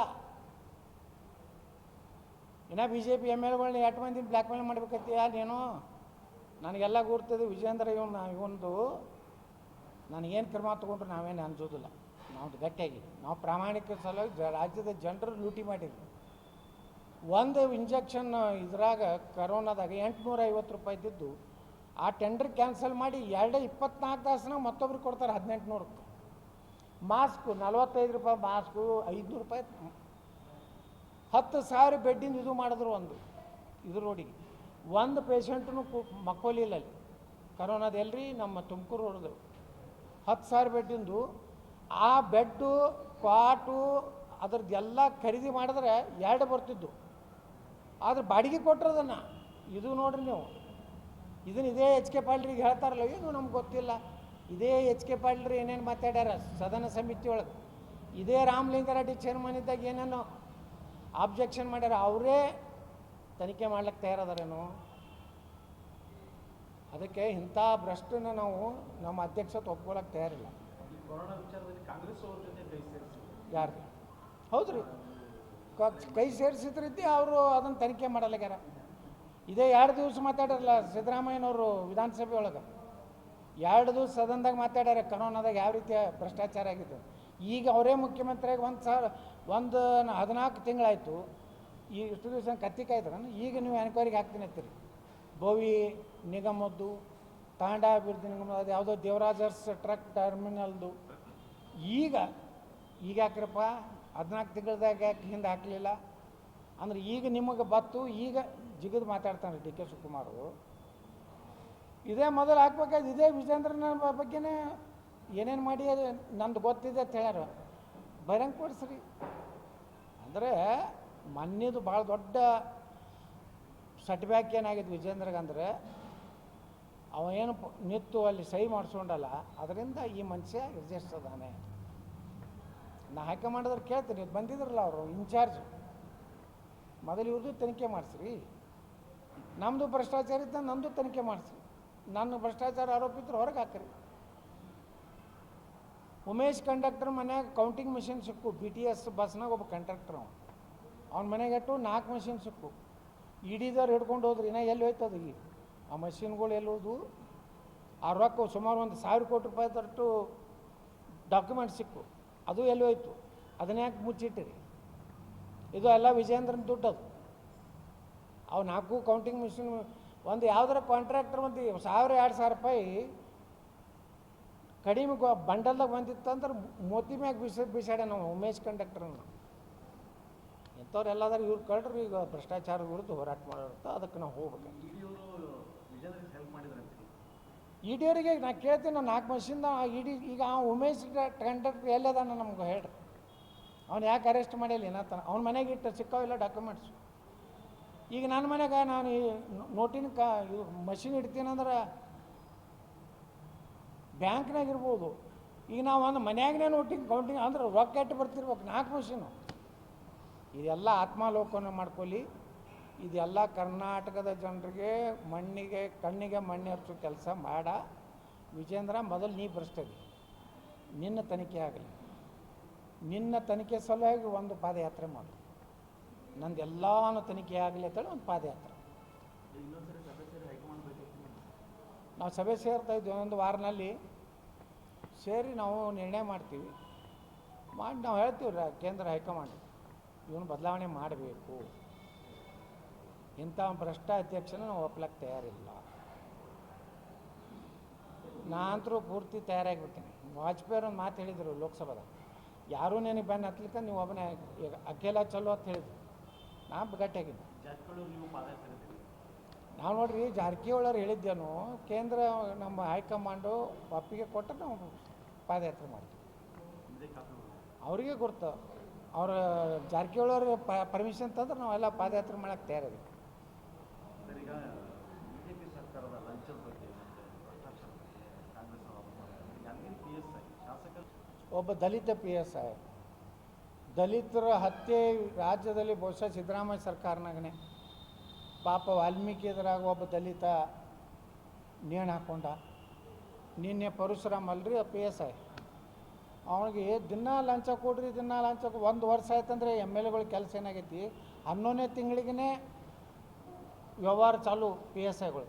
ಇನ್ನು ಬಿ ಜೆ ಪಿ ಎಂ ಎಲ್ಗಳನ್ನ ಎಂಟು ಮಂದಿ ಬ್ಲ್ಯಾಕ್ ಮೇಲ್ ಮಾಡ್ಬೇಕತ್ತೀಯ ನೀನು ನನಗೆಲ್ಲ ಗುರ್ತದೆ ವಿಜೇಂದ್ರ ಇವನು ಇವೊಂದು ನನಗೇನು ಕ್ರಮ ತೊಗೊಂಡ್ರು ನಾವೇನು ಅನ್ಸೋದಿಲ್ಲ. ನಾವು ಗಟ್ಟಿಯಾಗಿ, ನಾವು ಪ್ರಾಮಾಣಿಕ ಸಲುವಾಗಿ ರಾಜ್ಯದ ಜನರು ಲೂಟಿ ಮಾಡಿದ್ರು ಒಂದು ಇಂಜೆಕ್ಷನ್ ಇದ್ರಾಗ ಕರೋನಾದಾಗ ಎಂಟುನೂರ ಐವತ್ತು ರೂಪಾಯಿ ಇದ್ದಿದ್ದು, ಆ ಟೆಂಡರ್ ಕ್ಯಾನ್ಸಲ್ ಮಾಡಿ ಎರಡು ಇಪ್ಪತ್ನಾಲ್ಕು ತಾಸನಾಗ ಮತ್ತೊಬ್ರಿಗೆ ಕೊಡ್ತಾರೆ ಹದಿನೆಂಟು ನೂರಕ್ಕೆ ಮಾಸ್ಕು ನಲ್ವತ್ತೈದು ರೂಪಾಯಿ ಮಾಸ್ಕು ಐದುನೂರು ರೂಪಾಯಿ ಹತ್ತು ಸಾವಿರ ಬೆಡ್ಡಿಂದ ಇದು ಮಾಡಿದ್ರು ಒಂದು. ಇದು ರೋಡಿಗೆ ಒಂದು ಪೇಷಂಟ್ನು ಕು ಮಕ್ಕೋಲಿಲ್ಲ ಅಲ್ಲಿ ಕರೋನಾದ ಎಲ್ರಿ ನಮ್ಮ ತುಮಕೂರು ರೋಡ್ದು. ಹತ್ತು ಸಾವಿರ ಬೆಡ್ಡಿಂದು, ಆ ಬೆಡ್ಡು, ಕ್ವಾಟು, ಅದ್ರದ್ದು ಎಲ್ಲ ಖರೀದಿ ಮಾಡಿದ್ರೆ ಎರಡು ಬರ್ತಿದ್ದು. ಆದ್ರೆ ಬಾಡಿಗೆ ಕೊಟ್ಟರದನ್ನು, ಇದು ನೋಡ್ರಿ ನೀವು. ಇದನ್ನ ಇದೇ ಎಚ್ ಕೆ ಪಾಲ್ರಿಗೆ ಹೇಳ್ತಾರಲ್ಲ, ಏನು ನಮ್ಗೆ ಗೊತ್ತಿಲ್ಲ. ಇದೇ ಎಚ್ ಕೆ ಪಾಲ್ರಿ ಏನೇನು ಮಾತಾಡ್ಯಾರ, ಸದನ ಸಮಿತಿ ಒಳಗೆ. ಇದೇ ರಾಮಲಿಂಗಾರೆಡ್ಡಿ ಚೇರ್ಮನ್ ಇದ್ದಾಗ ಏನೇನೋ ಆಬ್ಜೆಕ್ಷನ್ ಮಾಡ್ಯಾರ ಅವರೇ ತನಿಖೆ ಮಾಡ್ಲಿಕ್ಕೆ ತಯಾರದಾರೇನು? ಅದಕ್ಕೆ ಇಂಥ ಭ್ರಷ್ಟನ ನಾವು ನಮ್ಮ ಅಧ್ಯಕ್ಷತೆ ಒಪ್ಕೊಳಕ್ಕೆ ತಯಾರಿಲ್ಲ. ಯಾರು ಹೌದ್ರಿ. ಕ- ಕೈ ಸೇರಿಸಿದ್ರಿದ್ದೆ ಅವರು ಅದನ್ನು ತನಿಖೆ ಮಾಡಲ್ಲಾಗ್ಯಾರ. ಇದೇ ಎರಡು ದಿವಸ ಮಾತಾಡಿರಲ್ಲ ಸಿದ್ದರಾಮಯ್ಯನವರು ವಿಧಾನಸಭೆ ಒಳಗೆ. ಎರಡು ದಿವಸ ಸದನದಾಗ ಮಾತಾಡ್ಯಾರ ಕರೋನಾದಾಗ ಯಾವ ರೀತಿಯ ಭ್ರಷ್ಟಾಚಾರ ಆಗಿದೆ ಈಗ ಅವರೇ ಮುಖ್ಯಮಂತ್ರಿಯಾಗಿ ಒಂದು ಸಾವಿರ ಒಂದು ಹದಿನಾಲ್ಕು ತಿಂಗಳಾಯಿತು, ಈ ಇಷ್ಟು ದಿವಸ ಕತ್ತಿ ನಾನು ಈಗ ನೀವು ಎನ್ಕ್ವೈರಿಗೆ ಹಾಕ್ತೀನಿ ಅಂತೀರಿ. ಬೋವಿ ನಿಗಮದ್ದು, ತಾಂಡ ಅಭಿವೃದ್ಧಿ ಅದು ಯಾವುದೋ ದೇವರಾಜರ್ಸ್ ಟ್ರಕ್ ಟರ್ಮಿನಲ್ದು. ಈಗ ಈಗ ಯಾಕ್ರಪ್ಪ? ಹದಿನಾಲ್ಕು ತಿಂಗಳದಾಗ ಯಾಕೆ ಹಿಂದೆ ಹಾಕಲಿಲ್ಲ? ಅಂದ್ರೆ ಈಗ ನಿಮಗೆ ಬತ್ತು, ಈಗ ಜಿಗಿದು ಮಾತಾಡ್ತಾನೆ ಡಿ ಕೆ ಶಿವಕುಮಾರು ಇದೇ ಮೊದಲು ಹಾಕ್ಬೇಕಾದ್ರೆ ಇದೇ ವಿಜೇಂದ್ರನ ಬಗ್ಗೆನೇ ಏನೇನು ಮಾಡಿ ಅದು ನಂದು ಗೊತ್ತಿದೆ ಅಂತ ಹೇಳ್ಯಾರ. ಬರಂಗೆ ಕೊಡಿಸ್ರಿ. ಅಂದರೆ ಮೊನ್ನೆದು ಭಾಳ ದೊಡ್ಡ ಸೆಟ್ಬ್ಯಾಕ್ ಏನಾಗಿದ್ದು ವಿಜೇಂದ್ರಗೆ ಅಂದರೆ, ಅವ ಏನು ನಿತ್ತು ಅಲ್ಲಿ ಸಹಿ ಮಾಡಿಸ್ಕೊಂಡಲ್ಲ, ಅದರಿಂದ ಈ ಮನುಷ್ಯ ರಿಜಿಸ್ಟರ್ ಅದಾನೆ. ನಾ ಮಾಡಿದ್ರೆ ಕೇಳ್ತೀನಿ, ಇದು ಬಂದಿದ್ರಲ್ಲ ಅವರು ಇನ್ಚಾರ್ಜ್. ಮೊದಲು ಇವ್ರದ್ದು ತನಿಖೆ ಮಾಡಿಸ್ರಿ. ನಮ್ಮದು ಭ್ರಷ್ಟಾಚಾರ ಇದ್ದ ನಮ್ಮದು ತನಿಖೆ ಮಾಡಿಸ್ರಿ. ನನ್ನ ಭ್ರಷ್ಟಾಚಾರ ಆರೋಪಿತರು ಹೊರಗೆ ಹಾಕ್ರಿ. ಉಮೇಶ್ ಕಂಡಕ್ಟರ್ ಮನ್ಯಾಗ ಕೌಂಟಿಂಗ್ ಮಿಷಿನ್ ಸಿಕ್ಕು ಬಿ ಟಿ ಎಸ್ ಬಸ್ನಾಗ ಒಬ್ಬ ಕಂಡಕ್ಟರ್ ಅವನು. ಅವ್ನ ಮನೆಗೆ ಇಟ್ಟು ನಾಲ್ಕು ಮಷಿನ್ ಸಿಕ್ಕು. ಇಡೀದವ್ರು ಹಿಡ್ಕೊಂಡು ಹೋದ್ರಿ ನಾ ಎಲ್ಲಿ ಹೋಯ್ತದ ಈಗ? ಆ ಮಷಿನ್ಗಳು ಎಲ್ಲಿ ಹೋದ್ವು? ಆ ರೊಕ್ಕ ಸುಮಾರು ಒಂದು ಸಾವಿರ ಕೋಟಿ ರೂಪಾಯಿ ತಟ್ಟು ಡಾಕ್ಯುಮೆಂಟ್ ಸಿಕ್ಕು. ಅದು ಎಲ್ಲಿ ಹೋಯ್ತು? ಅದನ್ನ ಯಾಕೆ ಮುಚ್ಚಿಟ್ಟಿರಿ? ಇದು ಎಲ್ಲ ವಿಜಯೇಂದ್ರನ ದುಡ್ಡು ಅದು. ಅವು ನಾಲ್ಕು ಕೌಂಟಿಂಗ್ ಮಿಷಿನ್ ಒಂದು ಯಾವ್ದಾರ ಕಾಂಟ್ರಾಕ್ಟರ್ ಒಂದು ಸಾವಿರ, ಎರಡು ಸಾವಿರ ರೂಪಾಯಿ ಕಡಿಮೆ ಗೊ ಬಂಡಲ್ದಾಗ ಬಂದಿತ್ತಂದ್ರೆ ಮೋತಿ ಮ್ಯಾಗ ಬಿಸ ಬಿಸಾಡ್ಯ ನಾವು ಉಮೇಶ್ ಕಂಡಕ್ಟರ್ನ. ಇಂಥವ್ರು ಎಲ್ಲಾದ್ರೂ ಇವ್ರು ಕಳ್ರು ಈಗ ಭ್ರಷ್ಟಾಚಾರ ವಿರುದ್ಧ ಹೋರಾಟ ಮಾಡಿರ್ತ, ಅದಕ್ಕೆ ನಾವು ಹೋಗ್ಬೇಕು. ಇಡಿಯವರಿಗೆ ನಾ ಕೇಳ್ತೀನಿ, ನಾನು ನಾಲ್ಕು ವರ್ಷದಿಂದ ಇಡಿ ಈಗ ಆ ಉಮೇಶ್ ಕಂಡಕ್ಟರ್ ಎಲ್ಲದಾನ ನಮ್ಗೆ ಹೇಳ್ರಿ. ಅವ್ನು ಯಾಕೆ ಅರೆಸ್ಟ್ ಮಾಡಿಲ್ಲ ಏನಂತಾನೆ ಅವ್ನ ಮನೆಗೆ ಇಟ್ಟು ಸಿಕ್ಕಾವಿಲ್ಲ ಡಾಕ್ಯುಮೆಂಟ್ಸ್ ಈಗ ನನ್ನ ಮನೆಗೆ ನಾನು ಈ ನೋಟಿನ ಕ ಇದು ಮಷಿನ್ ಇಡ್ತೀನಂದ್ರೆ ಬ್ಯಾಂಕ್ನಾಗ ಇರ್ಬೋದು ಈಗ ನಾವು ಒಂದು ಮನ್ಯಾಗನೇ ನೋಟಿಂಗ್ ಕೌಂಟಿಂಗ್ ಅಂದ್ರೆ ರೊಕ್ಕ ಇಟ್ಟು ಬರ್ತಿರ್ಬೇಕು, ನಾಲ್ಕು ಮಷೀನು ಇದೆಲ್ಲ ಆತ್ಮಾಲೋಕನ ಮಾಡ್ಕೊಳ್ಳಿ. ಇದೆಲ್ಲ ಕರ್ನಾಟಕದ ಜನರಿಗೆ ಮಣ್ಣಿಗೆ, ಕಣ್ಣಿಗೆ ಮಣ್ಣು ಹಚ್ಚೋ ಕೆಲಸ ಮಾಡ. ವಿಜೇಂದ್ರ ಮೊದಲು ನೀ ಬರ್ಸ್ತದೆ ನಿನ್ನ ತನಿಖೆ ಆಗಲಿ. ನಿನ್ನ ತನಿಖೆ ಸಲುವಾಗಿ ಒಂದು ಪಾದಯಾತ್ರೆ ಮಾಡು. ನಂದು ಎಲ್ಲಾನು ತನಿಖೆ ಆಗಲಿ ಅಂತೇಳಿ ಒಂದು ಪಾದಯಾತ್ರೆ ಇನ್ನೊಂದ್ಸರಿ ಸಭೆ ಸೇರಿ ಹೈಕಮಾಂಡ್ ಭೇಟಿ ನಾವು ಸಭೆ ಸೇರ್ತಾ ಇದ್ವಿ ಒಂದು ವಾರನಲ್ಲಿ ಸೇರಿ ನಾವು ನಿರ್ಣಯ ಮಾಡ್ತೀವಿ. ಮಾಡಿ ನಾವು ಹೇಳ್ತೀವಿ ರ, ಕೇಂದ್ರ ಹೈಕಮಾಂಡ್, ಇವನು ಬದಲಾವಣೆ ಮಾಡಬೇಕು. ಇಂಥ ಭ್ರಷ್ಟ ಅಧ್ಯಕ್ಷನ ನಾವು ಒಪ್ಲಕ್ಕೆ ತಯಾರಿಲ್ಲ. ನಾನಂತರೂ ಪೂರ್ತಿ ತಯಾರಾಗಿಬಿಡ್ತೀನಿ. ವಾಜಪೇಯಿ ಒಂದು ಮಾತು ಹೇಳಿದರು ಲೋಕಸಭಾದಾಗ ಯಾರೂ ನನಗೆ ಬೆನ್ನು ಹತ್ತಲಿಕ್ಕೆ ನೀವು ಒಬ್ಬನೇ, ಈಗ ಅಖಿಲ ಚಲೋ ಅಂತ ಹೇಳಿದ್ರು. ನಾ ಗಟ್ಟಿಯಾಗಿದ್ದೆ ನೀವು ನೋಡ್ರಿ ಜಾರಕಿಹೊಳಿ ಹೇಳಿದ್ದೇನು ಕೇಂದ್ರ ನಮ್ಮ ಹೈಕಮಾಂಡು ಒಪ್ಪಿಗೆ ಕೊಟ್ಟರೆ ನಾವು ಪಾದಯಾತ್ರೆ ಮಾಡ್ತೀವಿ. ಅವರಿಗೆ ಗುರ್ತು. ಅವ್ರ ಜಾರಕಿಹೊಳಿ ಪ ಪರ್ಮಿಷನ್ ತಂದ್ರೆ ನಾವೆಲ್ಲ ಪಾದಯಾತ್ರೆ ಮಾಡಕ್ಕೆ ತಯಾರಿ ಸರ್ ಬಿಜೆಪಿ ಸರ್ಕಾರದ ಲಂಚದ ಬಗ್ಗೆ ಮತ್ತು ಭ್ರಷ್ಟಾಚಾರದ ಬಗ್ಗೆ ಕಾಂಗ್ರೆಸ್ ಅವರು ಆರೋಪ ಮಾಡ್ತಾರೆ ಯಾದಗಿರಿ ಪಿ ಎಸ್ ಐ ಶಾಸಕರು ಒಬ್ಬ ದಲಿತ ಪಿ ಎಸ್ ಐ ದಲಿತರ ಹತ್ಯೆ ರಾಜ್ಯದಲ್ಲಿ ಬಹುಶಃ ಸಿದ್ದರಾಮಯ್ಯ ಸರ್ಕಾರನಾಗನೆ. ಪಾಪ ವಾಲ್ಮೀಕಿ ಎದುರಾಗ ಒಬ್ಬ ದಲಿತ ನೇಣು ಹಾಕೊಂಡ, ನಿನ್ನೆ ಪರಶುರಾಮ್ ಅಲ್ರಿ ಪಿ ಎಸ್ ಐ. ಅವನಿಗೆ ದಿನ ಲಂಚ ಕೊಡ್ರಿ, ದಿನ ಲಂಚ ಒಂದು ವರ್ಷ ಆಯ್ತಂದ್ರೆ ಎಂ ಎಲ್ ಎಗಳ ಕೆಲಸ ಏನಾಗೈತಿ? ಹನ್ನೊಂದನೇ ತಿಂಗಳಿಗೇ ವ್ಯವಹಾರ ಚಾಲು ಪಿ ಎಸ್ ಐಗಳು.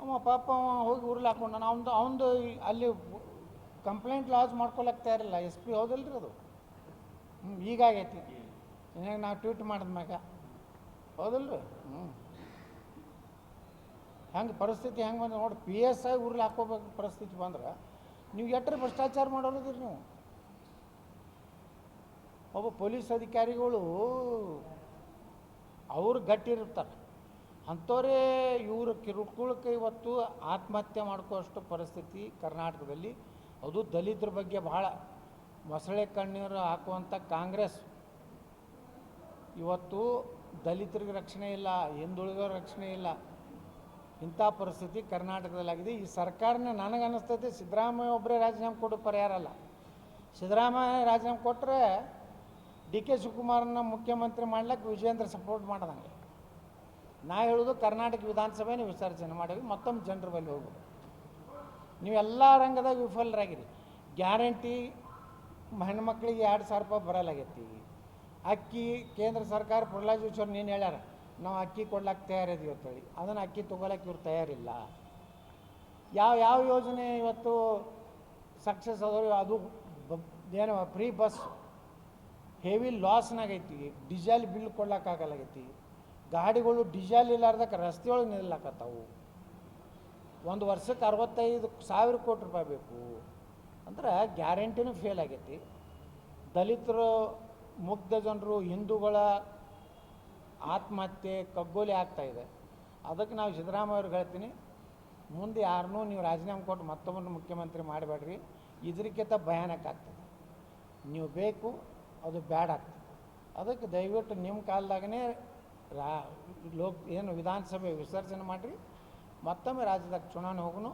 ಅವ ಪಾಪ ಹೋಗಿ ಊರ್ಲಿ ಹಾಕೊಂಡ. ಅವನದು ಅವನದು ಅಲ್ಲಿ ಕಂಪ್ಲೇಂಟ್ ಲಾಜ್ ಮಾಡ್ಕೊಳಕ್ಕೆ ತಯಾರಿಲ್ಲ ಎಸ್ ಪಿ ಹೌದಲ್ರಿ ಅದು? ಹ್ಞೂ ಈಗಾಗೈತಿ ನಾವು ಟ್ವೀಟ್ ಮಾಡಿದ್ಮ್ಯಾಗ ಹೌದಲ್ರಿ? ಹ್ಞೂ ಹೆಂಗೆ ಪರಿಸ್ಥಿತಿ ಹೆಂಗೆ ಬಂದ್ರೆ ನೋಡಿ ಪಿ ಎಸ್ ಐ ಉರ್ಲಿ ಹಾಕೋಬೇಕು ಪರಿಸ್ಥಿತಿ ಬಂದ್ರೆ ನೀವು ಎಟ್ಟರೆ ಭ್ರಷ್ಟಾಚಾರ ಮಾಡೋದಿರಿ ನೀವು? ಒಬ್ಬ ಪೊಲೀಸ್ ಅಧಿಕಾರಿಗಳು ಅವರು ಗಟ್ಟಿರ್ತಾರೆ ಅಂಥವರೇ ಇವರು ಕಿರುಕುಳಕ್ಕೆ ಇವತ್ತು ಆತ್ಮಹತ್ಯೆ ಮಾಡ್ಕೋಷ್ಟು ಪರಿಸ್ಥಿತಿ ಕರ್ನಾಟಕದಲ್ಲಿ. ಅದು ದಲಿತರ ಬಗ್ಗೆ ಭಾಳ ಮೊಸಳೆ ಕಣ್ಣೀರು ಹಾಕುವಂಥ ಕಾಂಗ್ರೆಸ್. ಇವತ್ತು ದಲಿತರಿಗೆ ರಕ್ಷಣೆ ಇಲ್ಲ ಹಿಂದುಳಿದವ್ರ ರಕ್ಷಣೆ ಇಲ್ಲ. ಇಂಥ ಪರಿಸ್ಥಿತಿ ಕರ್ನಾಟಕದಲ್ಲಾಗಿದೆ. ಈ ಸರ್ಕಾರನ ನನಗೆ ಅನ್ನಿಸ್ತೈತೆ ಸಿದ್ದರಾಮಯ್ಯ ಒಬ್ಬರೇ ರಾಜೀನಾಮೆ ಕೊಡೋ ಪರಿಹಾರ ಅಲ್ಲ. ಸಿದ್ದರಾಮಯ್ಯ ರಾಜೀನಾಮೆ ಕೊಟ್ಟರೆ ಡಿ ಕೆ ಶಿವಕುಮಾರನ್ನ ಮುಖ್ಯಮಂತ್ರಿ ಮಾಡ್ಲಿಕ್ಕೆ ವಿಜಯೇಂದ್ರ ಸಪೋರ್ಟ್ ಮಾಡ್ದಂಗೆ. ನಾ ಹೇಳೋದು ಕರ್ನಾಟಕ ವಿಧಾನಸಭೆನ ವಿಸರ್ಜನೆ ಮಾಡಿ ಮತ್ತೊಮ್ಮೆ ಜನರ ಬಳಿ ಹೋಗೋದು ನೀವೆಲ್ಲ ರಂಗದಾಗ ವಿಫಲರಾಗಿರಿ. ಗ್ಯಾರಂಟಿ ಹೆಣ್ಮಕ್ಳಿಗೆ ಎರಡು ಸಾವಿರ ರೂಪಾಯಿ ಬರಲಾಗೈತಿ. ಅಕ್ಕಿ ಕೇಂದ್ರ ಸರ್ಕಾರ ಪ್ರಹ್ಲಾದ್ ಜೋಶಿ ನೀನು ಹೇಳ್ಯಾರ. ನಾವು ಅಕ್ಕಿ ಕೊಡ್ಲಕ್ಕೆ ತಯಾರಿದ್ದೀವಿ ಅಂತೇಳಿ. ಅದನ್ನು ಅಕ್ಕಿ ತೊಗೊಳಕ್ಕೆ ಇವ್ರು ತಯಾರಿಲ್ಲ. ಯಾವ ಯಾವ ಯೋಜನೆ ಇವತ್ತು ಸಕ್ಸಸ್ ಆದವರು, ಅದು ಏನು ಫ್ರೀ ಬಸ್ ಹೆವಿ ಲಾಸ್ನಾಗೈತಿ ಡೀಸೆಲ್ ಬಿಲ್ ಕೊಡ್ಲಿಕ್ಕಾಗಲಾಗೈತಿ ಗಾಡಿಗಳು ಡೀಸೆಲ್ ಇಲ್ಲಾರ್ದಕ್ಕೆ ರಸ್ತೆಯೊಳಗೆ ನಿಲ್ಲಕತ್ತಾವು. ಒಂದು ವರ್ಷಕ್ಕೆ ಅರವತ್ತೈದು ಸಾವಿರ ಕೋಟಿ ರೂಪಾಯಿ ಬೇಕು. ಅಂದ್ರೆ ಗ್ಯಾರಂಟಿನೂ ಫೇಲ್ ಆಗೈತಿ. ದಲಿತರು ಮುಗ್ಧ ಜನರು ಹಿಂದೂಗಳ ಆತ್ಮಹತ್ಯೆ ಆಗ್ತಾ ಇದೆ. ಅದಕ್ಕೆ ನಾವು ಸಿದ್ದರಾಮಯ್ಯ ಅವ್ರಿಗೆ ಹೇಳ್ತೀನಿ, ಮುಂದೆ ಯಾರನ್ನೂ ನೀವು ರಾಜೀನಾಮೆ ಕೊಟ್ಟು ಮತ್ತೊಬ್ಬರನ್ನು ಮುಖ್ಯಮಂತ್ರಿ ಮಾಡಬೇಡ್ರಿ. ಇದಕ್ಕಿಂತ ಭಯಾನಕ ಆಗ್ತದೆ. ನೀವು ಬೇಕು, ಅದು ಬ್ಯಾಡ್ ಆಗ್ತದೆ. ಅದಕ್ಕೆ ದಯವಿಟ್ಟು ನಿಮ್ಮ ಕಾಲದಾಗನೇ ರಾ, ಲೋಕ್, ಏನು ವಿಧಾನಸಭೆ ವಿಸರ್ಜನೆ ಮಾಡಿರಿ. ಮತ್ತೊಮ್ಮೆ ರಾಜ್ಯದಾಗ ಚುನಾವಣೆ ಹೋಗುನು.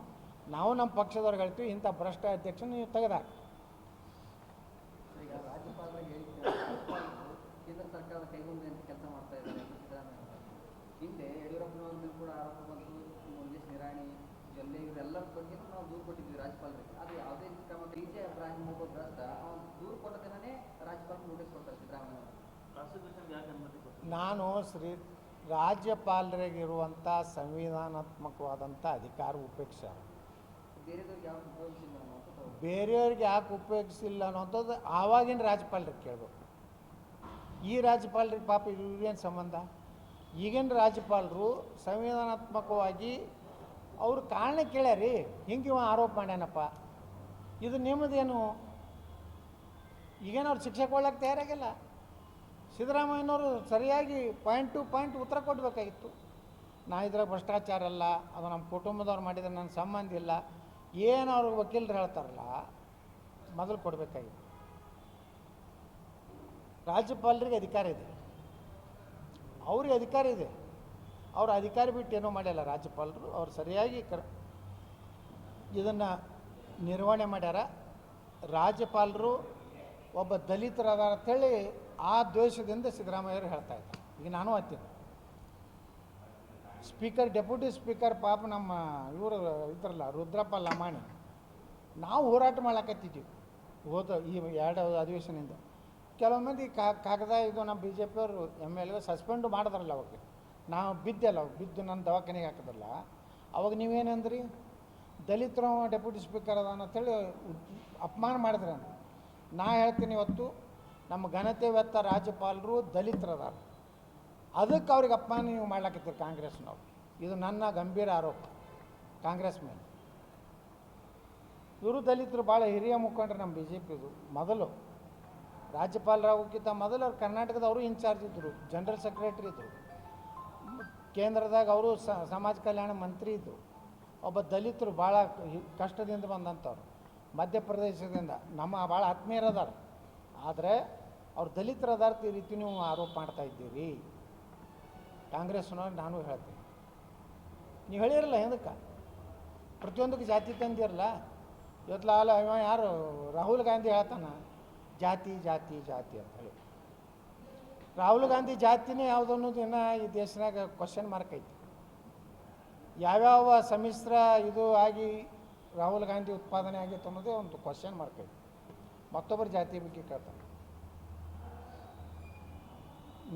ನಾವು ನಮ್ಮ ಪಕ್ಷದವ್ರಿಗೆ ಹೇಳ್ತೀವಿ, ಇಂಥ ಭ್ರಷ್ಟ ಅಧ್ಯಕ್ಷನ ನೀವು ತೆಗೆದಾಕ ಈಗ ರಾಜ್ಯಪಾಲರಿಗೆ ಹೇಳಿದ್ದಾರೆ ರಾಜ್ಯಪಾಲರು ಸರ್ಕಾರದ ಕೆಲಸ ಮಾಡ್ತಾ ಇದ್ದಾರೆ. ಹಿಂದೆ ಯಡಿಯೂರಪ್ಪನವ್ರ ಮೇಲೆ ಕೂಡ ಆರೋಪ ಬಂತು ಮಂಜೇಶ್ ನಿರಾಣಿ ಜೊಲ್ಲೆ ಇವರೆಲ್ಲರ ಬಗ್ಗೆ ನಾವು ದೂರು ಕೊಟ್ಟಿದ್ವಿ ರಾಜ್ಯಪಾಲರಿಗೆ ಅದು ಯಾವುದೇ ಕ್ರಮ ಡಿ ಜೆ ಅಬ್ರಾಹಿಂ ಒಬ್ಬ ಭ್ರಷ್ಟ ಅವ್ನು ದೂರು ಕೊಟ್ಟ ದಿನನೇ ರಾಜ್ಯಪಾಲ ನೋಟಿಸ್ ಕೊಡ್ತಾರೆ ಸಿದ್ದರಾಮಯ್ಯ ಯಾಕೆ ಅನುಮತಿ ನಾನು ಶ್ರೀ ರಾಜ್ಯಪಾಲರಿಗಿರುವಂಥ ಸಂವಿಧಾನಾತ್ಮಕವಾದಂಥ ಅಧಿಕಾರ ಉಪೇಕ್ಷೆ. ಬೇರೆಯವ್ರಿಗೆ ಯಾಕೆ ಉಪಯೋಗಿಸಿಲ್ಲ ಅನ್ನೋಂಥದ್ದು ಆವಾಗಿನ ರಾಜ್ಯಪಾಲರಿಗೆ ಕೇಳಬೇಕು. ಈ ರಾಜ್ಯಪಾಲರಿಗೆ ಪಾಪ ಇವೇನು ಸಂಬಂಧ? ಈಗಿನ ರಾಜ್ಯಪಾಲರು ಸಂವಿಧಾನಾತ್ಮಕವಾಗಿ ಅವ್ರು ಕಾರಣ ಕೇಳ್ಯಾರಿ. ಹಿಂಗೆ ಇವ ಆರೋಪ ಮಾಡ್ಯಾನಪ್ಪ. ಇದು ನಿಮ್ಮದೇನು? ಈಗೇನು ಅವ್ರು ಶಿಕ್ಷೆ ಕೊಡ್ಲಿಕ್ಕೆ ತಯಾರಾಗಿಲ್ಲ? ಸಿದ್ದರಾಮಯ್ಯನವರು ಸರಿಯಾಗಿ ಪಾಯಿಂಟ್ ಟು ಪಾಯಿಂಟ್ ಉತ್ತರ ಕೊಡಬೇಕಾಗಿತ್ತು. ನಾ ಇದ್ರಾಗ ಭ್ರಷ್ಟಾಚಾರ ಅಲ್ಲ, ಅದು ನಮ್ಮ ಕುಟುಂಬದವ್ರು ಮಾಡಿದ್ರೆ ನನ್ನ ಸಂಬಂಧ ಇಲ್ಲ. ಏನು ಅವ್ರ ವಕೀಲರು ಹೇಳ್ತಾರಲ್ಲ, ಮೊದಲು ಕೊಡಬೇಕಾಗಿತ್ತು. ರಾಜ್ಯಪಾಲರಿಗೆ ಅಧಿಕಾರ ಇದೆ. ಅವ್ರಿಗೆ ಅಧಿಕಾರ ಇದೆ. ಅವ್ರ ಅಧಿಕಾರ ಬಿಟ್ಟು ಏನೂ ಮಾಡ್ಯಲ್ಲ ರಾಜ್ಯಪಾಲರು. ಅವ್ರು ಸರಿಯಾಗಿ ಕರ್, ಇದನ್ನು ನಿರ್ವಹಣೆ ಮಾಡ್ಯಾರ. ರಾಜ್ಯಪಾಲರು ಒಬ್ಬ ದಲಿತರಾದ ಅಂತೇಳಿ ಆ ದ್ವೇಷದಿಂದ ಸಿದ್ದರಾಮಯ್ಯರು ಹೇಳ್ತಾ ಇದ್ದಾರೆ. ಈಗ ನಾನು ಹತ್ತೀನಿ ಸ್ಪೀಕರ್, ಡೆಪ್ಯೂಟಿ ಸ್ಪೀಕರ್ ಪಾಪ ನಮ್ಮ ಇವರು ಇದ್ರಲ್ಲ, ರುದ್ರಪ್ಪ ಲಮಾಣಿ. ನಾವು ಹೋರಾಟ ಮಾಡಕತ್ತಿದ್ದೀವಿ. ಹೋದ ಈ ಎರಡು ಅಧಿವೇಶನದಿಂದ. ಕೆಲವು ಮಂದಿ ಕಾಗದ ಇದು ನಮ್ಮ ಬಿ ಜೆ ಪಿಯವರು ಎಂ ಎಲ್ ಎ ಸಸ್ಪೆಂಡು ಮಾಡಿದ್ರಲ್ಲ ಅವಾಗ. ನಾವು ಬಿದ್ದೆಲ್ಲ ಅವಾಗ. ಬಿದ್ದು ನನ್ನ ದವಾಖಾನೆಗೆ ಹಾಕಿದ್ರಲ್ಲ. ಅವಾಗ ನೀವೇನಂದ್ರಿ? ದಲಿತರು ಡೆಪ್ಯೂಟಿ ಸ್ಪೀಕರ್ ಅದ ಅಂತೇಳಿ ಅಪಮಾನ ಮಾಡಿದ್ರಿ ನಾ ಹೇಳ್ತೀನಿ ಇವತ್ತು, ನಮ್ಮ ಘನತೆ ವ್ಯತ್ತ ರಾಜ್ಯಪಾಲರು ದಲಿತರದಾರ ಅದಕ್ಕೆ ಅವ್ರಿಗೆ ಅಪಮಾನ ನೀವು ಮಾಡ್ಲಾಕತ್ತೀರಿ ಕಾಂಗ್ರೆಸ್ನವ್ರು. ಇದು ನನ್ನ ಗಂಭೀರ ಆರೋಪ. ಕಾಂಗ್ರೆಸ್ ಮೇಲೆ. ಇವರು ದಲಿತರು ಭಾಳ ಹಿರಿಯ ಮುಖಂಡರು ನಮ್ಮ ಬಿ ಜೆ ಪಿದು ಮೊದಲು ರಾಜ್ಯಪಾಲರಾಗೋಕ್ಕಿಂತ ಮೊದಲು ಅವ್ರು ಕರ್ನಾಟಕದವರು ಇನ್ಚಾರ್ಜ್ ಇದ್ದರು ಜನರಲ್ ಸೆಕ್ರೆಟ್ರಿ ಇದ್ದರು ಕೇಂದ್ರದಾಗ ಅವರು ಸಮಾಜ ಕಲ್ಯಾಣ ಮಂತ್ರಿ ಇದ್ದರು ಒಬ್ಬ ದಲಿತರು ಭಾಳ ಕಷ್ಟದಿಂದ ಬಂದಂಥವ್ರು. ಮಧ್ಯಪ್ರದೇಶದಿಂದ ನಮ್ಮ ಭಾಳ ಆತ್ಮೀಯರದಾರ. ಆದರೆ ಅವ್ರು ದಲಿತರದಾರ ಈ ರೀತಿ ನೀವು ಆರೋಪ ಮಾಡ್ತಾ ಇದ್ದೀರಿ. ಕಾಂಗ್ರೆಸ್ನವ್ರು ನಾನು ಹೇಳ್ತೀನಿ. ನೀವು ಹೇಳಿರಲ್ಲ ಹಿಂದಕ್ಕೆ ಪ್ರತಿಯೊಂದಕ್ಕೆ ಜಾತಿ ತಂದಿರಲ್ಲ? ಇವತ್ತು ಅಲ್ಲ ಯಾರು? ರಾಹುಲ್ ಗಾಂಧಿ ಹೇಳ್ತಾನ? ಜಾತಿ ಜಾತಿ ಜಾತಿ ಅಂತ ಹೇಳಿ. ರಾಹುಲ್ ಗಾಂಧಿ ಜಾತಿನೇ ಯಾವುದು ಅನ್ನೋದು ಈ ದೇಶನಾಗ ಕ್ವಶನ್ ಮಾರ್ಕ್ ಐತಿ. ಯಾವ್ಯಾವ ಸಮ್ಮಿಶ್ರ ಇದು ಆಗಿ ರಾಹುಲ್ ಗಾಂಧಿ ಉತ್ಪಾದನೆ ಆಗಿತ್ತು ಅನ್ನೋದೇ ಒಂದು ಕ್ವಶನ್ ಮಾರ್ಕ್ ಐತಿ. ಮತ್ತೊಬ್ಬರ ಜಾತಿ ಬಗ್ಗೆ ಕೇಳ್ತಾನೆ.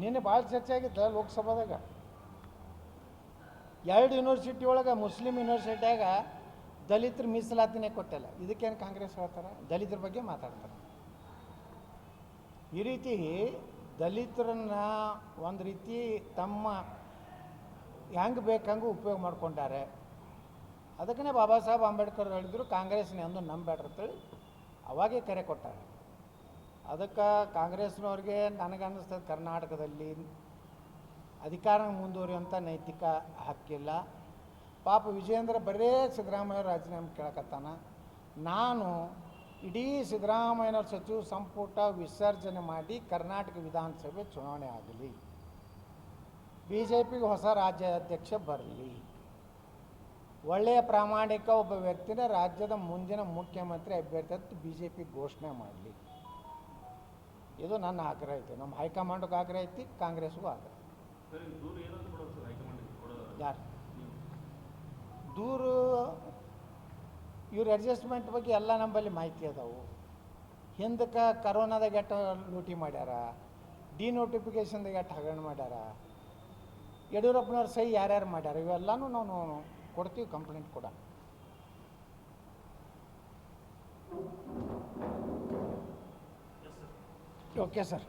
ನಿನ್ನೆ ಭಾಳ ಚರ್ಚೆ ಆಗಿತ್ತು ಲೋಕಸಭಾದಾಗ? ಎರಡು ಯೂನಿವರ್ಸಿಟಿ ಒಳಗೆ ಮುಸ್ಲಿಂ ಯೂನಿವರ್ಸಿಟಿಯಾಗ ದಲಿತರ ಮೀಸಲಾತಿನೇ ಕೊಟ್ಟಿಲ್ಲ. ಇದಕ್ಕೇನು ಕಾಂಗ್ರೆಸ್ ಹೇಳ್ತಾರೆ? ದಲಿತರ ಬಗ್ಗೆ ಮಾತಾಡ್ತಾರೆ. ಈ ರೀತಿ ದಲಿತರನ್ನ ಒಂದು ರೀತಿ ತಮ್ಮ ಹೆಂಗೆ ಬೇಕಂಗೆ ಉಪಯೋಗ ಮಾಡ್ಕೊಂಡಾರೆ. ಅದಕ್ಕೇ ಬಾಬಾ ಸಾಹೇಬ್ ಅಂಬೇಡ್ಕರ್ ಹೇಳಿದ್ರು, ಕಾಂಗ್ರೆಸ್ನ ಎಂದು ಅಂತೇಳಿ ಅವಾಗೇ ಕರೆ ಕೊಟ್ಟಾರೆ. ಅದಕ್ಕೆ ಕಾಂಗ್ರೆಸ್ನವ್ರಿಗೆ ನನಗನ್ನಿಸ್ತದೆ ಕರ್ನಾಟಕದಲ್ಲಿ ಅಧಿಕಾರ ಮುಂದುವರಿಯುವಂಥ ನೈತಿಕ ಹಕ್ಕಿಲ್ಲ ಪಾಪ ವಿಜಯೇಂದ್ರ ಬರೇ ಸಿದ್ದರಾಮಯ್ಯ ರಾಜೀನಾಮೆ ಕೇಳಕತ್ತಾನ. ನಾನು ಇಡೀ ಸಿದ್ದರಾಮಯ್ಯನವ್ರ ಸಚಿವ ಸಂಪುಟ ವಿಸರ್ಜನೆ ಮಾಡಿ ಕರ್ನಾಟಕ ವಿಧಾನಸಭೆ ಚುನಾವಣೆ ಆಗಲಿ. ಬಿ ಜೆ ಪಿಗೆ ಹೊಸ ರಾಜ್ಯಾಧ್ಯಕ್ಷ ಬರಲಿ. ಒಳ್ಳೆಯ ಪ್ರಾಮಾಣಿಕ ಒಬ್ಬ ವ್ಯಕ್ತಿನ ರಾಜ್ಯದ ಮುಂದಿನ ಮುಖ್ಯಮಂತ್ರಿ ಅಭ್ಯರ್ಥಿ ಅಂತ ಬಿ ಜೆ ಪಿ ಘೋಷಣೆ ಮಾಡಲಿ. ಇದು ನನ್ನ ಆಗ್ರಹ ಐತಿ. ನಮ್ಮ ಹೈಕಮಾಂಡ್ಗೂ ಆಗ್ರಹ ಐತಿ ಕಾಂಗ್ರೆಸ್ಗೂ ಆಗ್ರಹ ಯಾರು? ದೂರು ಇವ್ರ ಅಡ್ಜಸ್ಟ್ಮೆಂಟ್ ಬಗ್ಗೆ ಎಲ್ಲ ನಂಬಲ್ಲಿ ಮಾಹಿತಿ ಅದಾವು. ಹಿಂದಕ್ಕೆ ಕರೋನಾದಾಗ ಎಟ್ಟ ಲೂಟಿ ಮಾಡ್ಯಾರ ಡಿನೋಟಿಫಿಕೇಶನ್ದಾಗ ಎಟ್ಟು ಹಗರಣ ಮಾಡ್ಯಾರ ಯಡಿಯೂರಪ್ಪನವ್ರ ಸಹಿ ಯಾರ್ಯಾರು ಮಾಡ್ಯಾರ ಇವೆಲ್ಲನೂ ನಾವು ಕೊಡ್ತೀವಿ ಕಂಪ್ಲೇಂಟ್ ಕೂಡ. Okay sir